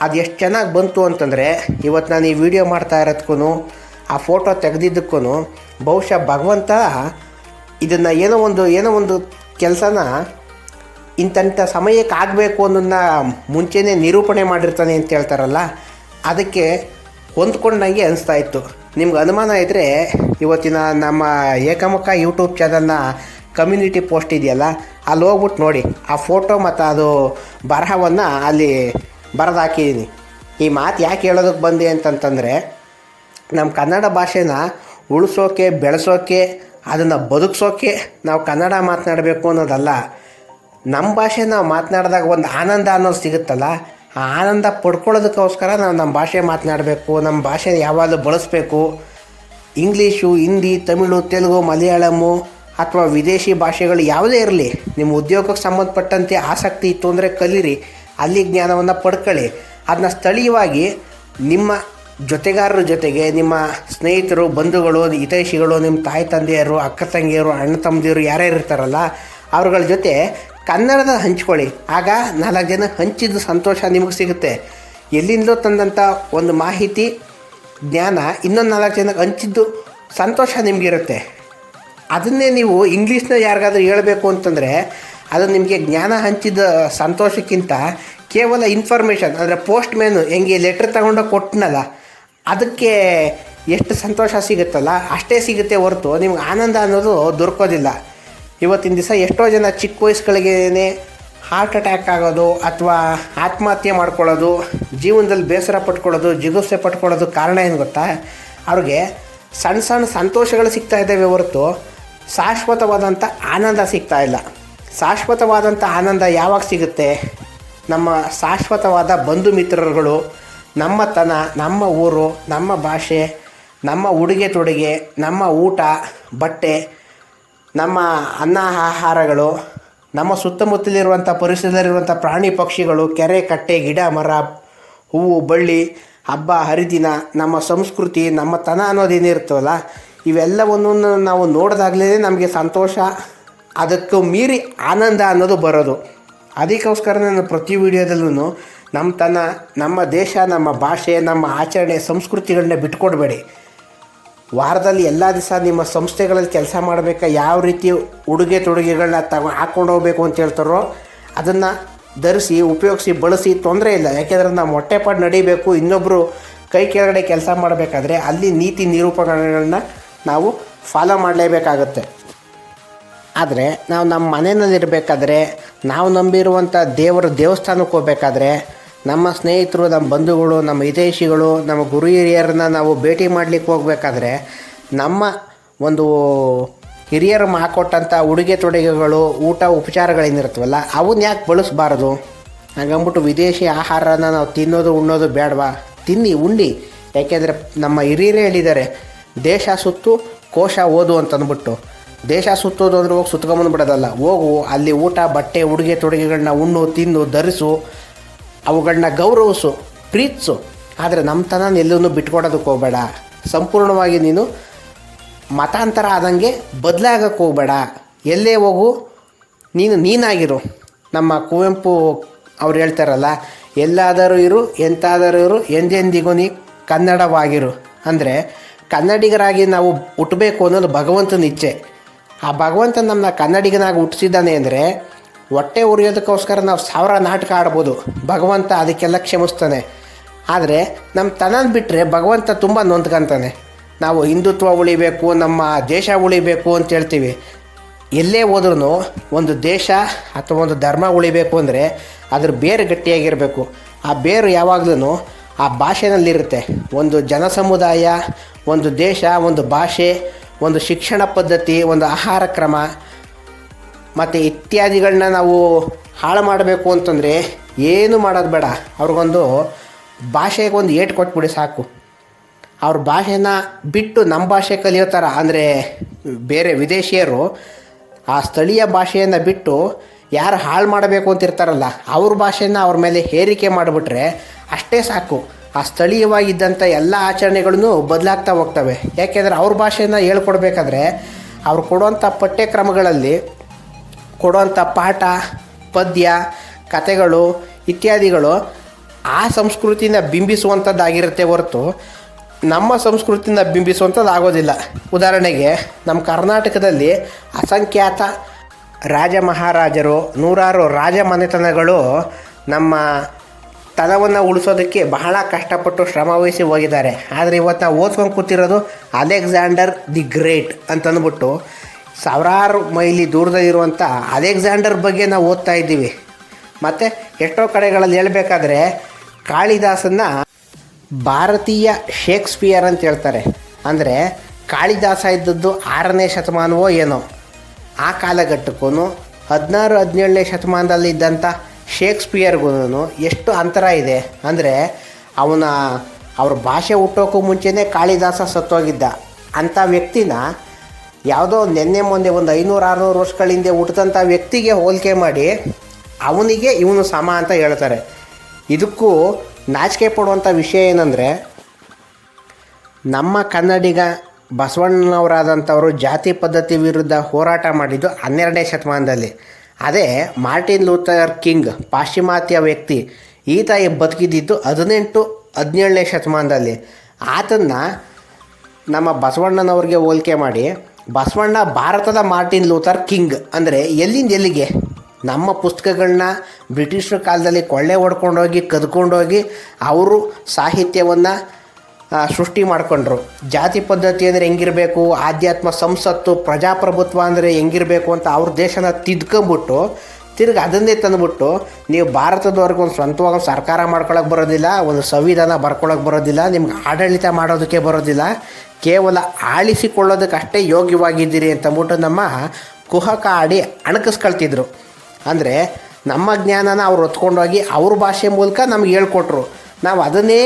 ಅದು ಎಷ್ಟು ಚೆನ್ನಾಗಿ ಬಂತು ಅಂತಂದರೆ ಇವತ್ತು ನಾನು ಈ ವಿಡಿಯೋ ಮಾಡ್ತಾ ಇರೋದಕ್ಕೂ ಆ ಫೋಟೋ ತೆಗೆದಿದ್ದಕ್ಕೂ ಬಹುಶಃ ಭಗವಂತ ಇದನ್ನು ಏನೋ ಒಂದು ಏನೋ ಒಂದು ಕೆಲಸನ ಇಂಥಂಥ ಸಮಯಕ್ಕೆ ಆಗಬೇಕು ಅನ್ನೋದನ್ನ ಮುಂಚೆನೇ ನಿರೂಪಣೆ ಮಾಡಿರ್ತಾನೆ ಅಂತ ಹೇಳ್ತಾರಲ್ಲ, ಅದಕ್ಕೆ ಹೊಂದ್ಕೊಂಡಂಗೆ ಅನಿಸ್ತಾ ಇತ್ತು. ನಿಮ್ಗೆ ಅನುಮಾನ ಇದ್ದರೆ ಇವತ್ತಿನ ನಮ್ಮ ಏಕಮುಖ ಯೂಟ್ಯೂಬ್ ಚಾನಲ್ನ ಕಮ್ಯುನಿಟಿ ಪೋಸ್ಟ್ ಇದೆಯಲ್ಲ, ಅಲ್ಲಿ ಹೋಗ್ಬಿಟ್ಟು ನೋಡಿ, ಆ ಫೋಟೋ ಮತ್ತು ಅದು ಬರಹವನ್ನು ಅಲ್ಲಿ ಬರೆದಾಕಿದ್ದೀನಿ ಈ ಮಾತು ಯಾಕೆ ಹೇಳೋದಕ್ಕೆ ಬಂದೆ ಅಂತಂತಂದರೆ ನಮ್ಮ ಕನ್ನಡ ಭಾಷೆನ ಉಳಿಸೋಕೆ, ಬೆಳೆಸೋಕೆ, ಅದನ್ನು ಬದುಕಿಸೋಕೆ ನಾವು ಕನ್ನಡ ಮಾತನಾಡಬೇಕು ಅನ್ನೋದಲ್ಲ ನಮ್ಮ ಭಾಷೆ ನಾವು ಮಾತನಾಡಿದಾಗ ಒಂದು ಆನಂದ ಅನ್ನೋದು ಸಿಗುತ್ತಲ್ಲ? ಆ ಆನಂದ ಪಡ್ಕೊಳ್ಳೋದಕ್ಕೋಸ್ಕರ ನಾವು ನಮ್ಮ ಭಾಷೆ ಮಾತನಾಡಬೇಕು ನಮ್ಮ ಭಾಷೆ ಯಾವಾಗಲೂ ಬಳಸಬೇಕು. ಇಂಗ್ಲೀಷು ಹಿಂದಿ, ತಮಿಳು, ತೆಲುಗು, ಮಲಯಾಳಮು ಅಥವಾ ವಿದೇಶಿ ಭಾಷೆಗಳು ಯಾವುದೇ ಇರಲಿ ನಿಮ್ಮ ಉದ್ಯೋಗಕ್ಕೆ ಸಂಬಂಧಪಟ್ಟಂತೆ ಆಸಕ್ತಿ ಇತ್ತು ಅಂದರೆ ಕಲೀರಿ, ಅಲ್ಲಿ ಜ್ಞಾನವನ್ನು ಪಡ್ಕೊಳ್ಳಿ. ಅದನ್ನ ಸ್ಥಳೀಯವಾಗಿ ನಿಮ್ಮ ಜೊತೆಗಾರರ ಜೊತೆಗೆ, ನಿಮ್ಮ ಸ್ನೇಹಿತರು, ಬಂಧುಗಳು, ಹಿತೈಷಿಗಳು ನಿಮ್ಮ ತಾಯಿ, ತಂದೆಯರು, ಅಕ್ಕ, ತಂಗಿಯರು, ಅಣ್ಣ, ತಮ್ಮದಿಯರು ಯಾರ್ಯಾರು ಇರ್ತಾರಲ್ಲ, ಅವ್ರಗಳ ಜೊತೆ ಕನ್ನಡದ ಹಂಚ್ಕೊಳ್ಳಿ. ಆಗ ನಾಲ್ಕು ಜನ ಹಂಚಿದ ಸಂತೋಷ ನಿಮಗೆ ಸಿಗುತ್ತೆ. ಎಲ್ಲಿಂದಲೋ ತಂದಂಥ ಒಂದು ಮಾಹಿತಿ, ಜ್ಞಾನ ಇನ್ನೊಂದು ನಾಲ್ಕು ಜನಕ್ಕೆ ಹಂಚಿದ್ದು ಸಂತೋಷ ನಿಮಗಿರುತ್ತೆ. ಅದನ್ನೇ ನೀವು ಇಂಗ್ಲೀಷ್ನ ಯಾರಿಗಾದ್ರೂ ಹೇಳಬೇಕು ಅಂತಂದರೆ, ಅದು ನಿಮಗೆ ಜ್ಞಾನ ಹಂಚಿದ ಸಂತೋಷಕ್ಕಿಂತ ಕೇವಲ ಇನ್ಫಾರ್ಮೇಷನ್, ಅಂದರೆ ಪೋಸ್ಟ್ ಮ್ಯಾನು ಹೆಂಗೆ ಲೆಟ್ರ್ ತಗೊಂಡು ಕೊಟ್ಟನಲ್ಲ ಅದಕ್ಕೆ ಎಷ್ಟು ಸಂತೋಷ ಸಿಗುತ್ತಲ್ಲ, ಅಷ್ಟೇ ಸಿಗುತ್ತೆ ಹೊರತು ನಿಮ್ಗೆ ಆನಂದ ಅನ್ನೋದು ದೊರಕೋದಿಲ್ಲ. ಇವತ್ತಿನ ದಿವಸ ಎಷ್ಟೋ ಜನ ಚಿಕ್ಕ ವಯಸ್ಸುಗಳಿಗೆ ಹಾರ್ಟ್ ಅಟ್ಯಾಕ್ ಆಗೋದು ಅಥವಾ ಆತ್ಮಹತ್ಯೆ ಮಾಡ್ಕೊಳ್ಳೋದು, ಜೀವನದಲ್ಲಿ ಬೇಸರ ಪಟ್ಕೊಳ್ಳೋದು ಜಿಗುಪ್ಸೆ ಪಟ್ಕೊಳ್ಳೋದು ಕಾರಣ ಏನು ಗೊತ್ತಾ? ಅವ್ರಿಗೆ ಸಣ್ಣ ಸಣ್ಣ ಸಂತೋಷಗಳು ಸಿಗ್ತಾ ಇದ್ದಾವೆ ಹೊರತು ಶಾಶ್ವತವಾದಂಥ ಆನಂದ ಸಿಗ್ತಾ ಇಲ್ಲ. ಶಾಶ್ವತವಾದಂಥ ಆನಂದ ಯಾವಾಗ ಸಿಗುತ್ತೆ? ನಮ್ಮ ಶಾಶ್ವತವಾದ ಬಂಧು ಮಿತ್ರರುಗಳು, ನಮ್ಮ ತನ, ನಮ್ಮ ಊರು, ನಮ್ಮ ಭಾಷೆ, ನಮ್ಮ ಉಡುಗೆ ತೊಡುಗೆ, ನಮ್ಮ ಊಟ, ಬಟ್ಟೆ ನಮ್ಮ ಅನ್ನ ಆಹಾರಗಳು, ನಮ್ಮ ಸುತ್ತಮುತ್ತಲಿರುವಂಥ ಪರಿಸರದಲ್ಲಿರುವಂಥ ಪ್ರಾಣಿ ಪಕ್ಷಿಗಳು, ಕೆರೆ, ಕಟ್ಟೆ, ಗಿಡ, ಮರ, ಹೂವು, ಬಳ್ಳಿ, ಹಬ್ಬ, ಹರಿದಿನ, ನಮ್ಮ ಸಂಸ್ಕೃತಿ, ನಮ್ಮ ತನ ಅನ್ನೋದೇನಿರ್ತವಲ್ಲ ಇವೆಲ್ಲವನ್ನು ನಾವು ನೋಡಿದಾಗಲೇ ನಮಗೆ ಸಂತೋಷ, ಅದಕ್ಕೂ ಮೀರಿ ಆನಂದ ಅನ್ನೋದು ಬರೋದು. ಅದಕ್ಕೋಸ್ಕರ ನಾನು ಪ್ರತಿ ವಿಡಿಯೋದಲ್ಲೂ ನಮ್ಮ ತನ, ನಮ್ಮ ದೇಶ, ನಮ್ಮ ಭಾಷೆ, ನಮ್ಮ ಆಚರಣೆ, ಸಂಸ್ಕೃತಿಗಳನ್ನ ಬಿಟ್ಕೊಡ್ಬೇಡಿ. ವಾರದಲ್ಲಿ ಎಲ್ಲ ದಿವಸ ನಿಮ್ಮ ಸಂಸ್ಥೆಗಳಲ್ಲಿ ಕೆಲಸ ಮಾಡಬೇಕಾ? ಯಾವ ರೀತಿ ಉಡುಗೆ ತೊಡುಗೆಗಳನ್ನ ತಗೊ ಹಾಕ್ಕೊಂಡು ಹೋಗ್ಬೇಕು ಅಂತ ಹೇಳ್ತಾರೋ ಅದನ್ನು ಧರಿಸಿ, ಉಪಯೋಗಿಸಿ, ಬಳಸಿ ತೊಂದರೆ ಇಲ್ಲ. ಯಾಕೆಂದರೆ ನಾವು ಹೊಟ್ಟೆಪಾಡು ನಡಿಬೇಕು ಇನ್ನೊಬ್ಬರು ಕೈ ಕೆಳಗಡೆ ಕೆಲಸ ಮಾಡಬೇಕಾದ್ರೆ ಅಲ್ಲಿ ನೀತಿ ನಿರೂಪಣೆಗಳನ್ನ ನಾವು ಫಾಲೋ ಮಾಡಲೇಬೇಕಾಗತ್ತೆ. ಆದರೆ ನಾವು ನಮ್ಮ ಮನೆಯಲ್ಲಿರಬೇಕಾದ್ರೆ, ನಾವು ನಂಬಿರುವಂಥ ದೇವರ ದೇವಸ್ಥಾನಕ್ಕೆ ಹೋಗ್ಬೇಕಾದ್ರೆ ನಮ್ಮ ಸ್ನೇಹಿತರು, ನಮ್ಮ ಬಂಧುಗಳು, ನಮ್ಮ ಹಿತೈಷಿಗಳು, ನಮ್ಮ ಗುರು ಹಿರಿಯರನ್ನ ನಾವು ಭೇಟಿ ಮಾಡಲಿಕ್ಕೆ ಹೋಗಬೇಕಾದ್ರೆ ನಮ್ಮ ಒಂದು ಹಿರಿಯರು ಹಾಕೊಟ್ಟಂಥ ಉಡುಗೆ ತೊಡುಗೆಗಳು, ಊಟ ಉಪಚಾರಗಳೇನಿರುತ್ತವಲ್ಲ, ಅವನ್ನ ಯಾಕೆ ಬಳಸಬಾರ್ದು? ಹಂಗಂದ್ಬಿಟ್ಟು ವಿದೇಶಿ ಆಹಾರನ ನಾವು ತಿನ್ನೋದು, ಉಣ್ಣೋದು ಬೇಡವಾ? ತಿನ್ನಿ ಉಂಡಿ ಯಾಕೆಂದರೆ ನಮ್ಮ ಹಿರಿಯರೇ ಹೇಳಿದ್ದಾರೆ, ದೇಶ ಸುತ್ತು ಕೋಶ ಓದು ಅಂತಂದ್ಬಿಟ್ಟು. ದೇಶ ಸುತ್ತೋದು ಅಂದ್ರೆ ಹೋಗಿ ಸುತ್ಕೊಂಬಂದು ಬಿಡೋದಲ್ಲ ಹೋಗು, ಅಲ್ಲಿ ಊಟ, ಬಟ್ಟೆ, ಉಡುಗೆ ತೊಡುಗೆಗಳನ್ನ ಉಣ್ಣು, ತಿನ್ನು, ಧರಿಸು. ಅವುಗಳನ್ನ ಗೌರವಿಸು, ಪ್ರೀತಿಸು. ಆದರೆ ನಮ್ಮತನ ಎಲ್ಲೂ ಬಿಟ್ಕೊಡೋದಕ್ಕೆ ಹೋಗಬೇಡ. ಸಂಪೂರ್ಣವಾಗಿ ನೀನು ಮತಾಂತರ ಆದಂಗೆ ಬದಲಾಗಕ್ಕೆ ಹೋಗಬೇಡ. ಎಲ್ಲೇ ಹೋಗು, ನೀನು ನೀನಾಗಿರು. ನಮ್ಮ ಕುವೆಂಪು ಅವ್ರು ಹೇಳ್ತಾರಲ್ಲ, ಎಲ್ಲಾದರೂ ಇರು, ಎಂತಾದರೂ ಇರು, ಎಂದೆಂದಿಗೂ ನೀ ಕನ್ನಡವಾಗಿರು. ಅಂದರೆ ಕನ್ನಡಿಗರಾಗಿ ನಾವು ಹುಟ್ಟಬೇಕು ಅನ್ನೋದು ಭಗವಂತನ ಇಚ್ಛೆ. ಆ ಭಗವಂತ ನಮ್ಮನ್ನ ಕನ್ನಡಿಗನಾಗಿ ಹುಟ್ಟಿಸಿದ್ದಾನೆ ಅಂದರೆ ಹೊಟ್ಟೆ ಉರಿಯೋದಕ್ಕೋಸ್ಕರ ನಾವು ಸಾವಿರ ನಾಟಕ ಆಡ್ಬೋದು. ಭಗವಂತ ಅದಕ್ಕೆಲ್ಲ ಕ್ಷಮಿಸ್ತಾನೆ. ಆದರೆ ನಮ್ಮ ತನನ ಬಿಟ್ಟರೆ ಭಗವಂತ ತುಂಬ ನೊಂದ್ಕೊಂತಾನೆ. ನಾವು ಹಿಂದುತ್ವ ಉಳಿಬೇಕು, ನಮ್ಮ ದೇಶ ಉಳಿಬೇಕು ಅಂತ ಹೇಳ್ತೀವಿ. ಎಲ್ಲೇ ಹೋದ್ರೂ ಒಂದು ದೇಶ ಅಥವಾ ಒಂದು ಧರ್ಮ ಉಳಿಬೇಕು ಅಂದರೆ ಅದ್ರ ಬೇರು ಗಟ್ಟಿಯಾಗಿರಬೇಕು. ಆ ಬೇರು ಯಾವಾಗಲೂ ಆ ಭಾಷೆನಲ್ಲಿರುತ್ತೆ. ಒಂದು ಜನ ಸಮುದಾಯ ಒಂದು ದೇಶ, ಒಂದು ಭಾಷೆ, ಒಂದು ಶಿಕ್ಷಣ ಪದ್ಧತಿ, ಒಂದು ಆಹಾರ ಕ್ರಮ ಮತ್ತು ಇತ್ಯಾದಿಗಳನ್ನ ನಾವು ಹಾಳು ಮಾಡಬೇಕು ಅಂತಂದರೆ ಏನು ಮಾಡೋದು ಬೇಡ. ಅವ್ರಿಗೊಂದು ಭಾಷೆಗೆ ಒಂದು ಏಟು ಕೊಟ್ಬಿಡಿ ಸಾಕು. ಅವ್ರ ಭಾಷೆನ ಬಿಟ್ಟು ನಮ್ಮ ಭಾಷೆ ಕಲಿಯೋ ಥರ ಅಂದರೆ ಬೇರೆ ವಿದೇಶಿಯರು ಆ ಸ್ಥಳೀಯ ಭಾಷೆಯನ್ನು ಬಿಟ್ಟು ಯಾರು ಹಾಳು ಮಾಡಬೇಕು ಅಂತ ಇರ್ತಾರಲ್ಲ ಅವ್ರ ಭಾಷೆನ ಅವ್ರ ಮೇಲೆ ಹೇರಿಕೆ ಮಾಡಿಬಿಟ್ರೆ ಅಷ್ಟೇ ಸಾಕು. ಆ ಸ್ಥಳೀಯವಾಗಿದ್ದಂಥ ಎಲ್ಲ ಆಚರಣೆಗಳೂ ಬದಲಾಗ್ತಾ ಹೋಗ್ತವೆ. ಯಾಕೆಂದರೆ ಅವ್ರ ಭಾಷೆನ ಹೇಳ್ಕೊಡ್ಬೇಕಾದ್ರೆ ಅವ್ರು ಕೊಡುವಂಥ ಪಠ್ಯಕ್ರಮಗಳಲ್ಲಿ ಕೊಡುವಂಥ ಪಾಠ, ಪದ್ಯ ಕತೆಗಳು ಇತ್ಯಾದಿಗಳು ಆ ಸಂಸ್ಕೃತಿನ ಬಿಂಬಿಸುವಂಥದ್ದಾಗಿರುತ್ತೆ ಹೊರತು ನಮ್ಮ ಸಂಸ್ಕೃತಿನ ಬಿಂಬಿಸುವಂಥದ್ದು ಆಗೋದಿಲ್ಲ ಉದಾಹರಣೆಗೆ ನಮ್ಮ ಕರ್ನಾಟಕದಲ್ಲಿ ಅಸಂಖ್ಯಾತ ರಾಜ ಮಹಾರಾಜರು, ನೂರಾರು ರಾಜ ಮನೆತನಗಳು ನಮ್ಮ ತನವನ್ನು ಉಳಿಸೋದಕ್ಕೆ ಬಹಳ ಕಷ್ಟಪಟ್ಟು ಶ್ರಮವಹಿಸಿ ಹೋಗಿದ್ದಾರೆ. ಆದರೆ ಇವತ್ತು ನಾವು ಓದ್ಕೊಂಡು ಕೂತಿರೋದು ಅಲೆಕ್ಸಾಂಡರ್ ದಿ ಗ್ರೇಟ್ ಅಂತಂದ್ಬಿಟ್ಟು ಸಾವಿರಾರು ಮೈಲಿ ದೂರದಲ್ಲಿರುವಂಥ ಅಲೆಕ್ಸಾಂಡರ್ ಬಗ್ಗೆ ನಾವು ಓದ್ತಾ ಇದ್ದೀವಿ. ಮತ್ತು ಎಷ್ಟೋ ಕಡೆಗಳಲ್ಲಿ ಹೇಳಬೇಕಾದ್ರೆ ಕಾಳಿದಾಸನ ಭಾರತೀಯ ಶೇಕ್ಸ್ಪಿಯರ್ ಅಂತ ಹೇಳ್ತಾರೆ. ಅಂದರೆ ಕಾಳಿದಾಸ ಇದ್ದದ್ದು ಆರನೇ ಶತಮಾನವೋ ಏನೋ. ಆ ಕಾಲಘಟ್ಟಕ್ಕೂ ಹದಿನಾರು, ಹದಿನೇಳನೇ ಶತಮಾನದಲ್ಲಿ ಇದ್ದಂಥ ಶೇಕ್ಸ್ಪಿಯರ್ಗೂ ಎಷ್ಟು ಅಂತರ ಇದೆ. ಅಂದರೆ ಅವನ, ಅವ್ರ ಭಾಷೆ ಹುಟ್ಟೋಕ್ಕೂ ಮುಂಚೆನೇ ಕಾಳಿದಾಸ ಸತ್ತೋಗಿದ್ದ. ಅಂಥ ವ್ಯಕ್ತಿನ ಯಾವುದೋ ನಿನ್ನೆ ಮೊನ್ನೆ ಒಂದು ಐನೂರು ಆರುನೂರು ವರ್ಷಗಳ ಹಿಂದೆ ಹುಟ್ಟಿದಂಥ ವ್ಯಕ್ತಿಗೆ ಹೋಲಿಕೆ ಮಾಡಿ ಅವನಿಗೆ ಇವನು ಸಮ ಅಂತ ಹೇಳ್ತಾರೆ. ಇದಕ್ಕೂ ನಾಚಿಕೆ ಪಡುವಂಥ ವಿಷಯ ಏನಂದರೆ, ನಮ್ಮ ಕನ್ನಡಿಗ ಬಸವಣ್ಣನವರಾದಂಥವರು ಜಾತಿ ಪದ್ಧತಿ ವಿರುದ್ಧ ಹೋರಾಟ ಮಾಡಿದ್ದು ಹನ್ನೆರಡನೇ ಶತಮಾನದಲ್ಲಿ. ಅದೇ ಮಾರ್ಟಿನ್ ಲೂಥರ್ ಕಿಂಗ್ ಪಾಶ್ಚಿಮಾತ್ಯ ವ್ಯಕ್ತಿ, ಈತ ಬದುಕಿದ್ದಿದ್ದು ಹದಿನೆಂಟು, ಹದಿನೇಳನೇ ಶತಮಾನದಲ್ಲಿ. ಆತನ್ನು ನಮ್ಮ ಬಸವಣ್ಣನವ್ರಿಗೆ ಹೋಲಿಕೆ ಮಾಡಿ ಬಸವಣ್ಣ ಭಾರತದ ಮಾರ್ಟಿನ್ ಲೂಥರ್ ಕಿಂಗ್ ಅಂದರೆ ಎಲ್ಲಿಂದ ಎಲ್ಲಿಗೆ? ನಮ್ಮ ಪುಸ್ತಕಗಳನ್ನ ಬ್ರಿಟಿಷರ ಕಾಲದಲ್ಲಿ ಕೊಳ್ಳೆ ಹೊಡ್ಕೊಂಡೋಗಿ, ಕದ್ಕೊಂಡೋಗಿ ಅವರು ಸಾಹಿತ್ಯವನ್ನು ಸೃಷ್ಟಿ ಮಾಡಿಕೊಂಡ್ರು. ಜಾತಿ ಪದ್ಧತಿ ಅಂದರೆ ಹೆಂಗಿರಬೇಕು, ಆಧ್ಯಾತ್ಮ ಸಂಸತ್ತು, ಪ್ರಜಾಪ್ರಭುತ್ವ ಅಂದರೆ ಹೆಂಗಿರಬೇಕು ಅಂತ ಅವ್ರ ದೇಶನ ತಿದ್ಕೊಂಬಿಟ್ಟು, ತಿರ್ಗಿ ಅದನ್ನೇ ತಂದುಬಿಟ್ಟು ನೀವು ಭಾರತದವ್ರಿಗೆ ಒಂದು ಸ್ವಂತವಾಗಿ ಸರ್ಕಾರ ಮಾಡ್ಕೊಳಕ್ಕೆ ಬರೋದಿಲ್ಲ, ಒಂದು ಸಂವಿಧಾನ ಬರ್ಕೊಳಕ್ಕೆ ಬರೋದಿಲ್ಲ, ನಿಮ್ಗೆ ಆಡಳಿತ ಮಾಡೋದಕ್ಕೆ ಬರೋದಿಲ್ಲ ಕೇವಲ ಆಳಿಸಿಕೊಳ್ಳೋದಕ್ಕಷ್ಟೇ ಯೋಗ್ಯವಾಗಿದ್ದೀರಿ ಅಂತಂದ್ಬಿಟ್ಟು ನಮ್ಮ ಕುಹಕ ಆಡಿ ಅಣಕಿಸ್ಕೊಳ್ತಿದ್ರು. ಅಂದರೆ ನಮ್ಮ ಜ್ಞಾನನ ಅವ್ರು ಹೊತ್ಕೊಂಡೋಗಿ ಅವ್ರ ಭಾಷೆ ಮೂಲಕ ನಮ್ಗೆ ಹೇಳ್ಕೊಟ್ರು. ನಾವು ಅದನ್ನೇ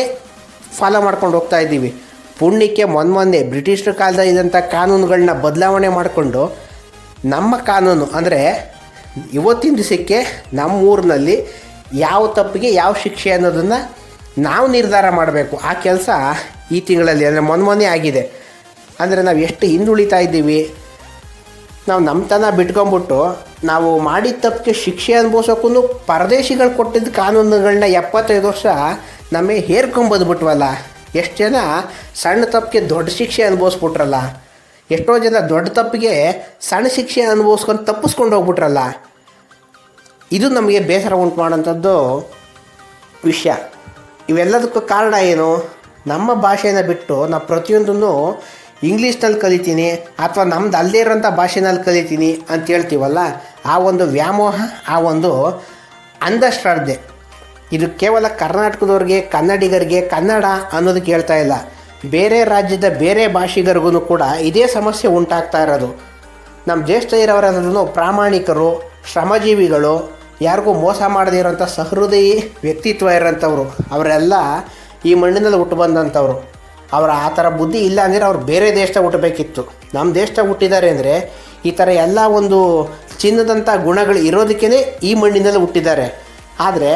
ಫಾಲೋ ಮಾಡ್ಕೊಂಡು ಹೋಗ್ತಾ ಇದ್ದೀವಿ. ಪುಣ್ಯಕ್ಕೆ ಮೊನ್ನೆ ಬ್ರಿಟಿಷರ ಕಾಲದ ಇದ್ದಂಥ ಕಾನೂನುಗಳನ್ನ ಬದಲಾವಣೆ ಮಾಡಿಕೊಂಡು ನಮ್ಮ ಕಾನೂನು, ಅಂದರೆ ಇವತ್ತಿನ ದಿವಸಕ್ಕೆ ನಮ್ಮ ಊರಿನಲ್ಲಿ ಯಾವ ತಪ್ಪಿಗೆ ಯಾವ ಶಿಕ್ಷೆ ಅನ್ನೋದನ್ನು ನಾವು ನಿರ್ಧಾರ ಮಾಡಬೇಕು. ಆ ಕೆಲಸ ಈ ತಿಂಗಳಲ್ಲಿ, ಅಂದರೆ ಮೊನ್ನೆ ಮೊನ್ನೆ ಆಗಿದೆ. ಅಂದರೆ ನಾವು ಎಷ್ಟು ಹಿಂದುಳಿತಾ ಇದ್ದೀವಿ, ನಾವು ನಮ್ಮತನ ಬಿಟ್ಕೊಂಬಿಟ್ಟು ನಾವು ಮಾಡಿದ ತಪ್ಪಿಗೆ ಶಿಕ್ಷೆ ಅನುಭವಿಸೋಕ್ಕೂ ಪರದೇಶಿಗಳು ಕೊಟ್ಟಿದ್ದ ಕಾನೂನುಗಳನ್ನ ಎಪ್ಪತ್ತೈದು ವರ್ಷ ನಮಗೆ ಹೇರ್ಕೊಂಬಂದ್ಬಿಟ್ವಲ್ಲ ಎಷ್ಟು ಜನ ಸಣ್ಣ ತಪ್ಪಿಗೆ ದೊಡ್ಡ ಶಿಕ್ಷೆ ಅನುಭವಿಸ್ಬಿಟ್ರಲ್ಲ. ಎಷ್ಟೋ ಜನ ದೊಡ್ಡ ತಪ್ಪಿಗೆ ಸಣ್ಣ ಶಿಕ್ಷೆ ಅನುಭವಿಸ್ಕೊಂಡು ತಪ್ಪಿಸ್ಕೊಂಡು ಹೋಗ್ಬಿಟ್ರಲ್ಲ. ಇದು ನಮಗೆ ಬೇಸರ ಉಂಟು ಮಾಡೋಂಥದ್ದು ವಿಷಯ. ಇವೆಲ್ಲದಕ್ಕೂ ಕಾರಣ ಏನು? ನಮ್ಮ ಭಾಷೆನ ಬಿಟ್ಟು ನಾವು ಪ್ರತಿಯೊಂದನ್ನು ಇಂಗ್ಲೀಷ್ನಲ್ಲಿ ಕಲಿತೀನಿ ಅಥವಾ ನಮ್ದು ಅಲ್ಲದೇ ಇರೋಂಥ ಭಾಷೆನಲ್ಲಿ ಕಲಿತೀನಿ ಅಂತ ಹೇಳ್ತೀವಲ್ಲ, ಆ ಒಂದು ವ್ಯಾಮೋಹ, ಆ ಒಂದು ಅಂಧಶ್ರದ್ಧೆ. ಇದು ಕೇವಲ ಕರ್ನಾಟಕದವ್ರಿಗೆ, ಕನ್ನಡಿಗರಿಗೆ ಕನ್ನಡ ಅನ್ನೋದಕ್ಕೆ ಹೇಳ್ತಾ ಇಲ್ಲ. ಬೇರೆ ರಾಜ್ಯದ ಬೇರೆ ಭಾಷಿಗರಿಗೂ ಕೂಡ ಇದೇ ಸಮಸ್ಯೆ ಉಂಟಾಗ್ತಾ ಇರೋದು. ನಮ್ಮ ಇರೋರೆಲ್ಲರೂ ಪ್ರಾಮಾಣಿಕರು, ಶ್ರಮಜೀವಿಗಳು, ಯಾರಿಗೂ ಮೋಸ ಮಾಡದೇ ಇರೋಂಥ ಸಹೃದಯಿ ವ್ಯಕ್ತಿತ್ವ ಇರೋಂಥವ್ರು. ಅವರೆಲ್ಲ ಈ ಮಣ್ಣಿನಲ್ಲಿ ಹುಟ್ಟು ಬಂದಂಥವ್ರು. ಅವರ ಆ ಥರ ಬುದ್ಧಿ ಇಲ್ಲ ಅಂದರೆ ಅವ್ರು ಬೇರೆ ದೇಶದಾಗ ಹುಟ್ಟಬೇಕಿತ್ತು ನಮ್ಮ ದೇಶದಾಗ ಹುಟ್ಟಿದ್ದಾರೆ ಅಂದರೆ ಈ ಥರ ಎಲ್ಲ ಒಂದು ಚಿನ್ನದಂಥ ಗುಣಗಳು ಇರೋದಕ್ಕೇ ಈ ಮಣ್ಣಿನಲ್ಲಿ ಹುಟ್ಟಿದ್ದಾರೆ. ಆದರೆ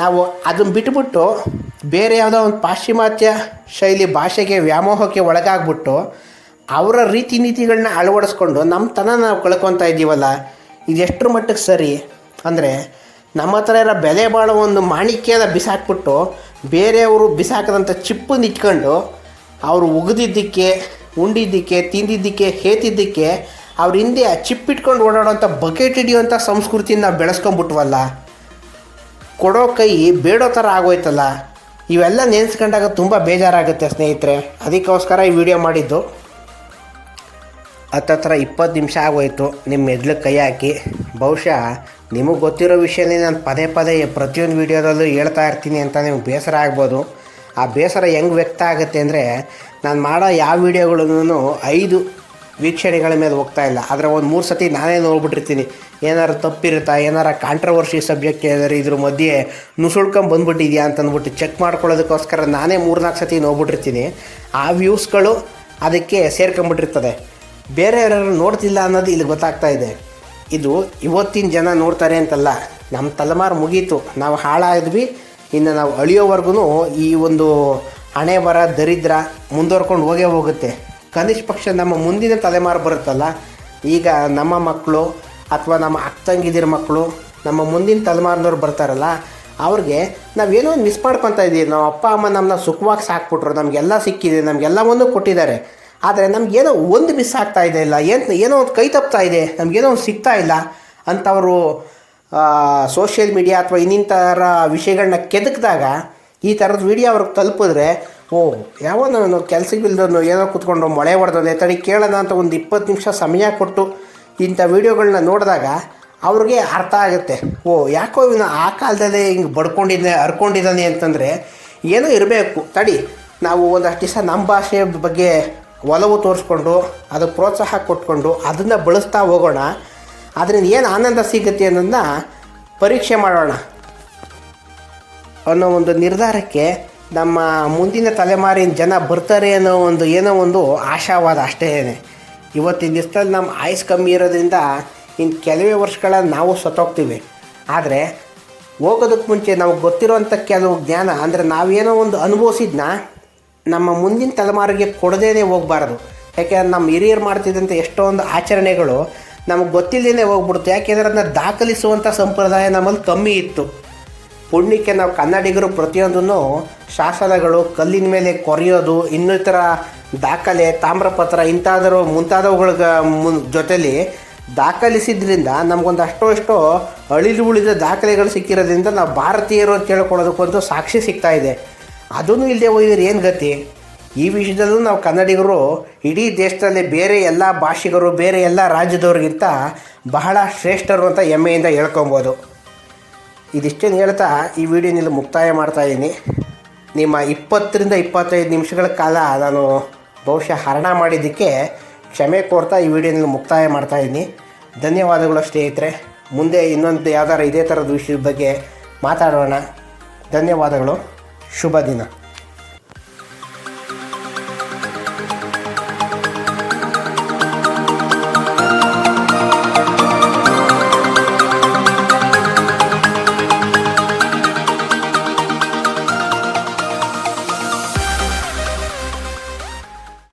ನಾವು ಅದನ್ನು ಬಿಟ್ಬಿಟ್ಟು ಬೇರೆ ಯಾವುದೋ ಒಂದು ಪಾಶ್ಚಿಮಾತ್ಯ ಶೈಲಿ ಭಾಷೆಗೆ ವ್ಯಾಮೋಹಕ್ಕೆ ಒಳಗಾಗ್ಬಿಟ್ಟು ಅವರ ರೀತಿ ನೀತಿಗಳನ್ನ ಅಳವಡಿಸ್ಕೊಂಡು ನಮ್ಮ ತನ ನಾವು ಕಳ್ಕೊತಾ ಇದ್ದೀವಲ್ಲ ಇದೆಷ್ಟರ ಮಟ್ಟಕ್ಕೆ ಸರಿ? ಅಂದರೆ ನಮ್ಮ ಹತ್ರ ಇರೋ ಬೆಲೆ ಬಾಳೋ ಒಂದು ಮಾಣಿಕ್ಯನ ಬಿಸಾಕ್ಬಿಟ್ಟು ಬೇರೆಯವರು ಬಿಸಾಕದಂಥ ಚಿಪ್ಪನ್ನು ಇಟ್ಕೊಂಡು ಅವರು ಉಗಿದಿದ್ದಕ್ಕೆ, ಉಂಡಿದ್ದಕ್ಕೆ, ತಿಂದಿದ್ದಕ್ಕೆ, ಹೇತಿದ್ದಕ್ಕೆ ಅವ್ರ ಹಿಂದೆ ಆ ಚಿಪ್ ಇಟ್ಕೊಂಡು ಓಡಾಡೋಂಥ ಬಕೆಟ್ ಹಿಡಿಯುವಂಥ ಸಂಸ್ಕೃತಿನ ನಾವು ಬೆಳೆಸ್ಕೊಂಬಿಟ್ವಲ್ಲ? ಕೊಡೋ ಕೈ ಬೇಡೋ ಥರ ಆಗೋಯ್ತಲ್ಲ? ಇವೆಲ್ಲ ನೆನೆಸ್ಕೊಂಡಾಗ ತುಂಬ ಬೇಜಾರಾಗುತ್ತೆ ಸ್ನೇಹಿತರೆ. ಅದಕ್ಕೋಸ್ಕರ ಈ ವಿಡಿಯೋ ಮಾಡಿದ್ದು. ಹತ್ತತ್ರ ಇಪ್ಪತ್ತು ನಿಮಿಷ ಆಗೋಯ್ತು. ನಿಮ್ಮ ಮೆದ್ಲಿಗೆ ಕೈ ಹಾಕಿ. ಬಹುಶಃ ನಿಮಗೆ ಗೊತ್ತಿರೋ ವಿಷಯನೇ ನಾನು ಪದೇ ಪದೇ ಪ್ರತಿಯೊಂದು ವಿಡಿಯೋದಲ್ಲೂ ಹೇಳ್ತಾ ಇರ್ತೀನಿ ಅಂತ ನಿಮ್ಗೆ ಬೇಸರ ಆಗ್ಬೋದು. ಆ ಬೇಸರ ಹೆಂಗೆ ವ್ಯಕ್ತ ಆಗುತ್ತೆ ಅಂದರೆ ನಾನು ಮಾಡೋ ಯಾವ ವಿಡಿಯೋಗಳನ್ನು ಐದು ವೀಕ್ಷಣೆಗಳ ಮೇಲೆ ಹೋಗ್ತಾ ಇಲ್ಲ. ಆದರೆ ಒಂದು ಮೂರು ಸತಿ ನಾನೇ ನೋಡ್ಬಿಟ್ಟಿರ್ತೀನಿ. ಏನಾರು ತಪ್ಪಿರುತ್ತಾ? ಏನಾರು ಕಾಂಟ್ರವರ್ಸಿ ಸಬ್ಜೆಕ್ಟ್ ಏನಾರು ಇದ್ರ ಮಧ್ಯೆ ನುಸುಳ್ಕೊಂಡು ಬಂದ್ಬಿಟ್ಟಿದ್ಯಾ ಅಂತ ಅಂದ್ಬಿಟ್ಟು ಚೆಕ್ ಮಾಡ್ಕೊಳ್ಳೋದಕ್ಕೋಸ್ಕರ ನಾನೇ ಮೂರು ನಾಲ್ಕು ಸತಿ ನೋಡ್ಬಿಟ್ಟಿರ್ತೀನಿ. ಆ ವ್ಯೂಸ್ಗಳು ಅದಕ್ಕೆ ಸೇರ್ಕೊಂಬಿಟ್ಟಿರ್ತದೆ ಬೇರೆ ಯಾರು ನೋಡ್ತಿಲ್ಲ ಅನ್ನೋದು ಇಲ್ಲಿ ಗೊತ್ತಾಗ್ತಾ ಇದೆ. ಇದು ಇವತ್ತಿನ ಜನ ನೋಡ್ತಾರೆ ಅಂತಲ್ಲ ನಮ್ಮ ತಲೆಮಾರು ಮುಗೀತು, ನಾವು ಹಾಳಾದ್ವಿ, ಇನ್ನು ನಾವು ಅಳಿಯೋವರೆಗೂ ಈ ಒಂದು ಹಣೆ ಬರ ದರಿದ್ರ ಮುಂದುವರ್ಕೊಂಡು ಹೋಗೇ ಹೋಗುತ್ತೆ. ಕನಿಷ್ಠ ಪಕ್ಷ ನಮ್ಮ ಮುಂದಿನ ತಲೆಮಾರು ಬರುತ್ತಲ್ಲ, ಈಗ ನಮ್ಮ ಮಕ್ಕಳು ಅಥವಾ ನಮ್ಮ ಅಕ್ಕ ತಂಗಿದಿರ ಮಕ್ಕಳು ನಮ್ಮ ಮುಂದಿನ ತಲೆಮಾರಿನವ್ರು ಬರ್ತಾರಲ್ಲ, ಅವ್ರಿಗೆ ನಾವೇನೋ ಮಿಸ್ ಮಾಡ್ಕೊತಾ ಇದ್ದೀವಿ ನಾವು ಅಪ್ಪ, ಅಮ್ಮ ನಮ್ಮನ್ನ ಸುಖವಾಗಿ ಸಾಕ್ಬಿಟ್ರು, ನಮಗೆಲ್ಲ ಸಿಕ್ಕಿದೆ, ನಮಗೆಲ್ಲವನ್ನೂ ಕೊಟ್ಟಿದ್ದಾರೆ. ಆದರೆ ನಮಗೇನೋ ಒಂದು ಮಿಸ್ ಆಗ್ತಾ ಇದೆ ಇಲ್ಲ, ಏನು ಏನೋ ಒಂದು ಕೈ ತಪ್ತಾ ಇದೆ ನಮಗೇನೋ ಒಂದು ಸಿಗ್ತಾ ಇಲ್ಲ ಅಂತವರು ಸೋಷಿಯಲ್ ಮೀಡಿಯಾ ಅಥವಾ ಇನ್ನಿತರ ವಿಷಯಗಳನ್ನ ಕೆದಕಿದಾಗ ಈ ಥರದ ವಿಡಿಯೋ ಅವ್ರಿಗೆ ತಲುಪಿದ್ರೆ, ಓ ಕೆಲ್ಸಕ್ಕೆ ಬಿಲ್ದನು ಏನೋ ಕೂತ್ಕೊಂಡು ಮೊಳೆ ಹೊಡೆದೋದೆ ತಡಿ ಕೇಳೋಣ ಅಂತ ಒಂದು ಇಪ್ಪತ್ತು ನಿಮಿಷ ಸಮಯ ಕೊಟ್ಟು ಇಂಥ ವಿಡಿಯೋಗಳನ್ನ ನೋಡಿದಾಗ ಅವ್ರಿಗೆ ಅರ್ಥ ಆಗುತ್ತೆ. ಓ, ಯಾಕೋ ಇವನು ಆ ಕಾಲದಲ್ಲೇ ಹಿಂಗೆ ಬಡ್ಕೊಂಡಿದ್ದೆ ಹರ್ಕೊಂಡಿದ್ದಾನೆ ಅಂತಂದರೆ ಏನೋ ಇರಬೇಕು. ತಡಿ, ನಾವು ಒಂದಷ್ಟು ದಿವಸ ನಮ್ಮ ಭಾಷೆ ಬಗ್ಗೆ ಒಲವು ತೋರಿಸ್ಕೊಂಡು ಅದಕ್ಕೆ ಪ್ರೋತ್ಸಾಹ ಕೊಟ್ಕೊಂಡು ಅದನ್ನು ಬಳಸ್ತಾ ಹೋಗೋಣ. ಅದರಿಂದ ಏನು ಆನಂದ ಸಿಗುತ್ತೆ ಅನ್ನೋದನ್ನ ಪರೀಕ್ಷೆ ಮಾಡೋಣ. ಅನ್ನೋ ಒಂದು ನಿರ್ಧಾರಕ್ಕೆ ನಮ್ಮ ಮುಂದಿನ ತಲೆಮಾರಿನ ಜನ ಬರ್ತಾರೆ ಅನ್ನೋ ಒಂದು ಏನೋ ಒಂದು ಆಶಾವಾದ ಅಷ್ಟೇ. ಇವತ್ತಿನ ದಿವಸದಲ್ಲಿ ನಮ್ಮ ಆಯುಸ್ ಕಮ್ಮಿ ಇರೋದ್ರಿಂದ ಇನ್ನು ಕೆಲವೇ ವರ್ಷಗಳ ನಾವು ಸತ್ತೋಗ್ತೀವಿ. ಆದರೆ ಹೋಗೋದಕ್ಕೆ ಮುಂಚೆ ನಮಗೆ ಗೊತ್ತಿರೋವಂಥ ಕೆಲವು ಜ್ಞಾನ, ಅಂದರೆ ನಾವೇನೋ ಒಂದು ಅನುಭವಿಸಿದ್ನ ನಮ್ಮ ಮುಂದಿನ ತಲೆಮಾರಿಗೆ ಕೊಡದೇನೆ ಹೋಗಬಾರ್ದು. ಯಾಕೆಂದ್ರೆ ನಮ್ಮ ಹಿರಿಯರು ಮಾಡ್ತಿದ್ದಂಥ ಎಷ್ಟೊಂದು ಆಚರಣೆಗಳು ನಮಗೆ ಗೊತ್ತಿಲ್ಲದೇ ಹೋಗ್ಬಿಡ್ತು ಯಾಕೆಂದರೆ ಅದನ್ನ ದಾಖಲಿಸುವಂಥ ಸಂಪ್ರದಾಯ ನಮ್ಮಲ್ಲಿ ಕಮ್ಮಿ ಇತ್ತು. ಪುಣ್ಯಕ್ಕೆ ನಾವು ಕನ್ನಡಿಗರು ಪ್ರತಿಯೊಂದನ್ನು ಶಾಸನಗಳು, ಕಲ್ಲಿನ ಮೇಲೆ ಕೊರೆಯೋದು, ಇನ್ನಿತರ ದಾಖಲೆ, ತಾಮ್ರಪತ್ರ ಇಂಥಾದರೂ ಮುಂತಾದವುಗಳ ಮುನ್ ಜೊತೆಲಿ ದಾಖಲಿಸಿದ್ರಿಂದ ನಮಗೊಂದು ಅಷ್ಟೋ ಎಷ್ಟೋ ಅಳಿಲು ಉಳಿದ ದಾಖಲೆಗಳು ಸಿಕ್ಕಿರೋದ್ರಿಂದ ನಾವು ಭಾರತೀಯರು ಅಂತ ಹೇಳ್ಕೊಳ್ಳೋದಕ್ಕೊಂದು ಸಾಕ್ಷಿ ಸಿಗ್ತಾ ಇದೆ. ಅದನ್ನು ಇಲ್ಲದೆ ಹೋಗಿದ್ರೆ ಏನು ಗತಿ? ಈ ವಿಷಯದಲ್ಲೂ ನಾವು ಕನ್ನಡಿಗರು ಇಡೀ ದೇಶದಲ್ಲಿ ಬೇರೆ ಎಲ್ಲ ಭಾಷಿಗರು, ಬೇರೆ ಎಲ್ಲ ರಾಜ್ಯದವ್ರಿಗಿಂತ ಬಹಳ ಶ್ರೇಷ್ಠರು ಅಂತ ಹೆಮ್ಮೆಯಿಂದ ಹೇಳ್ಕೊಬೋದು. ಇದಿಷ್ಟೇನು ಹೇಳ್ತಾ ಈ ವಿಡಿಯೋನಲ್ಲಿ ಮುಕ್ತಾಯ ಮಾಡ್ತಾ ಇದ್ದೀನಿ. ನಿಮ್ಮ ಇಪ್ಪತ್ತರಿಂದ ಇಪ್ಪತ್ತೈದು ನಿಮಿಷಗಳ ಕಾಲ ನಾನು ಬಹುಶಃ ಹರಣ ಮಾಡಿದ್ದಕ್ಕೆ ಕ್ಷಮೆ ಕೋರ್ತಾ ಈ ವಿಡಿಯೋನಲ್ಲಿ ಮುಕ್ತಾಯ ಮಾಡ್ತಾ ಇದ್ದೀನಿ. ಧನ್ಯವಾದಗಳು ಸ್ನೇಹಿತರೆ. ಮುಂದೆ ಇನ್ನೊಂದು ಯಾವ್ದಾರು ಇದೇ ಥರದ ವಿಷಯದ ಬಗ್ಗೆ ಮಾತಾಡೋಣ. ಧನ್ಯವಾದಗಳು. ಶುಭ ದಿನ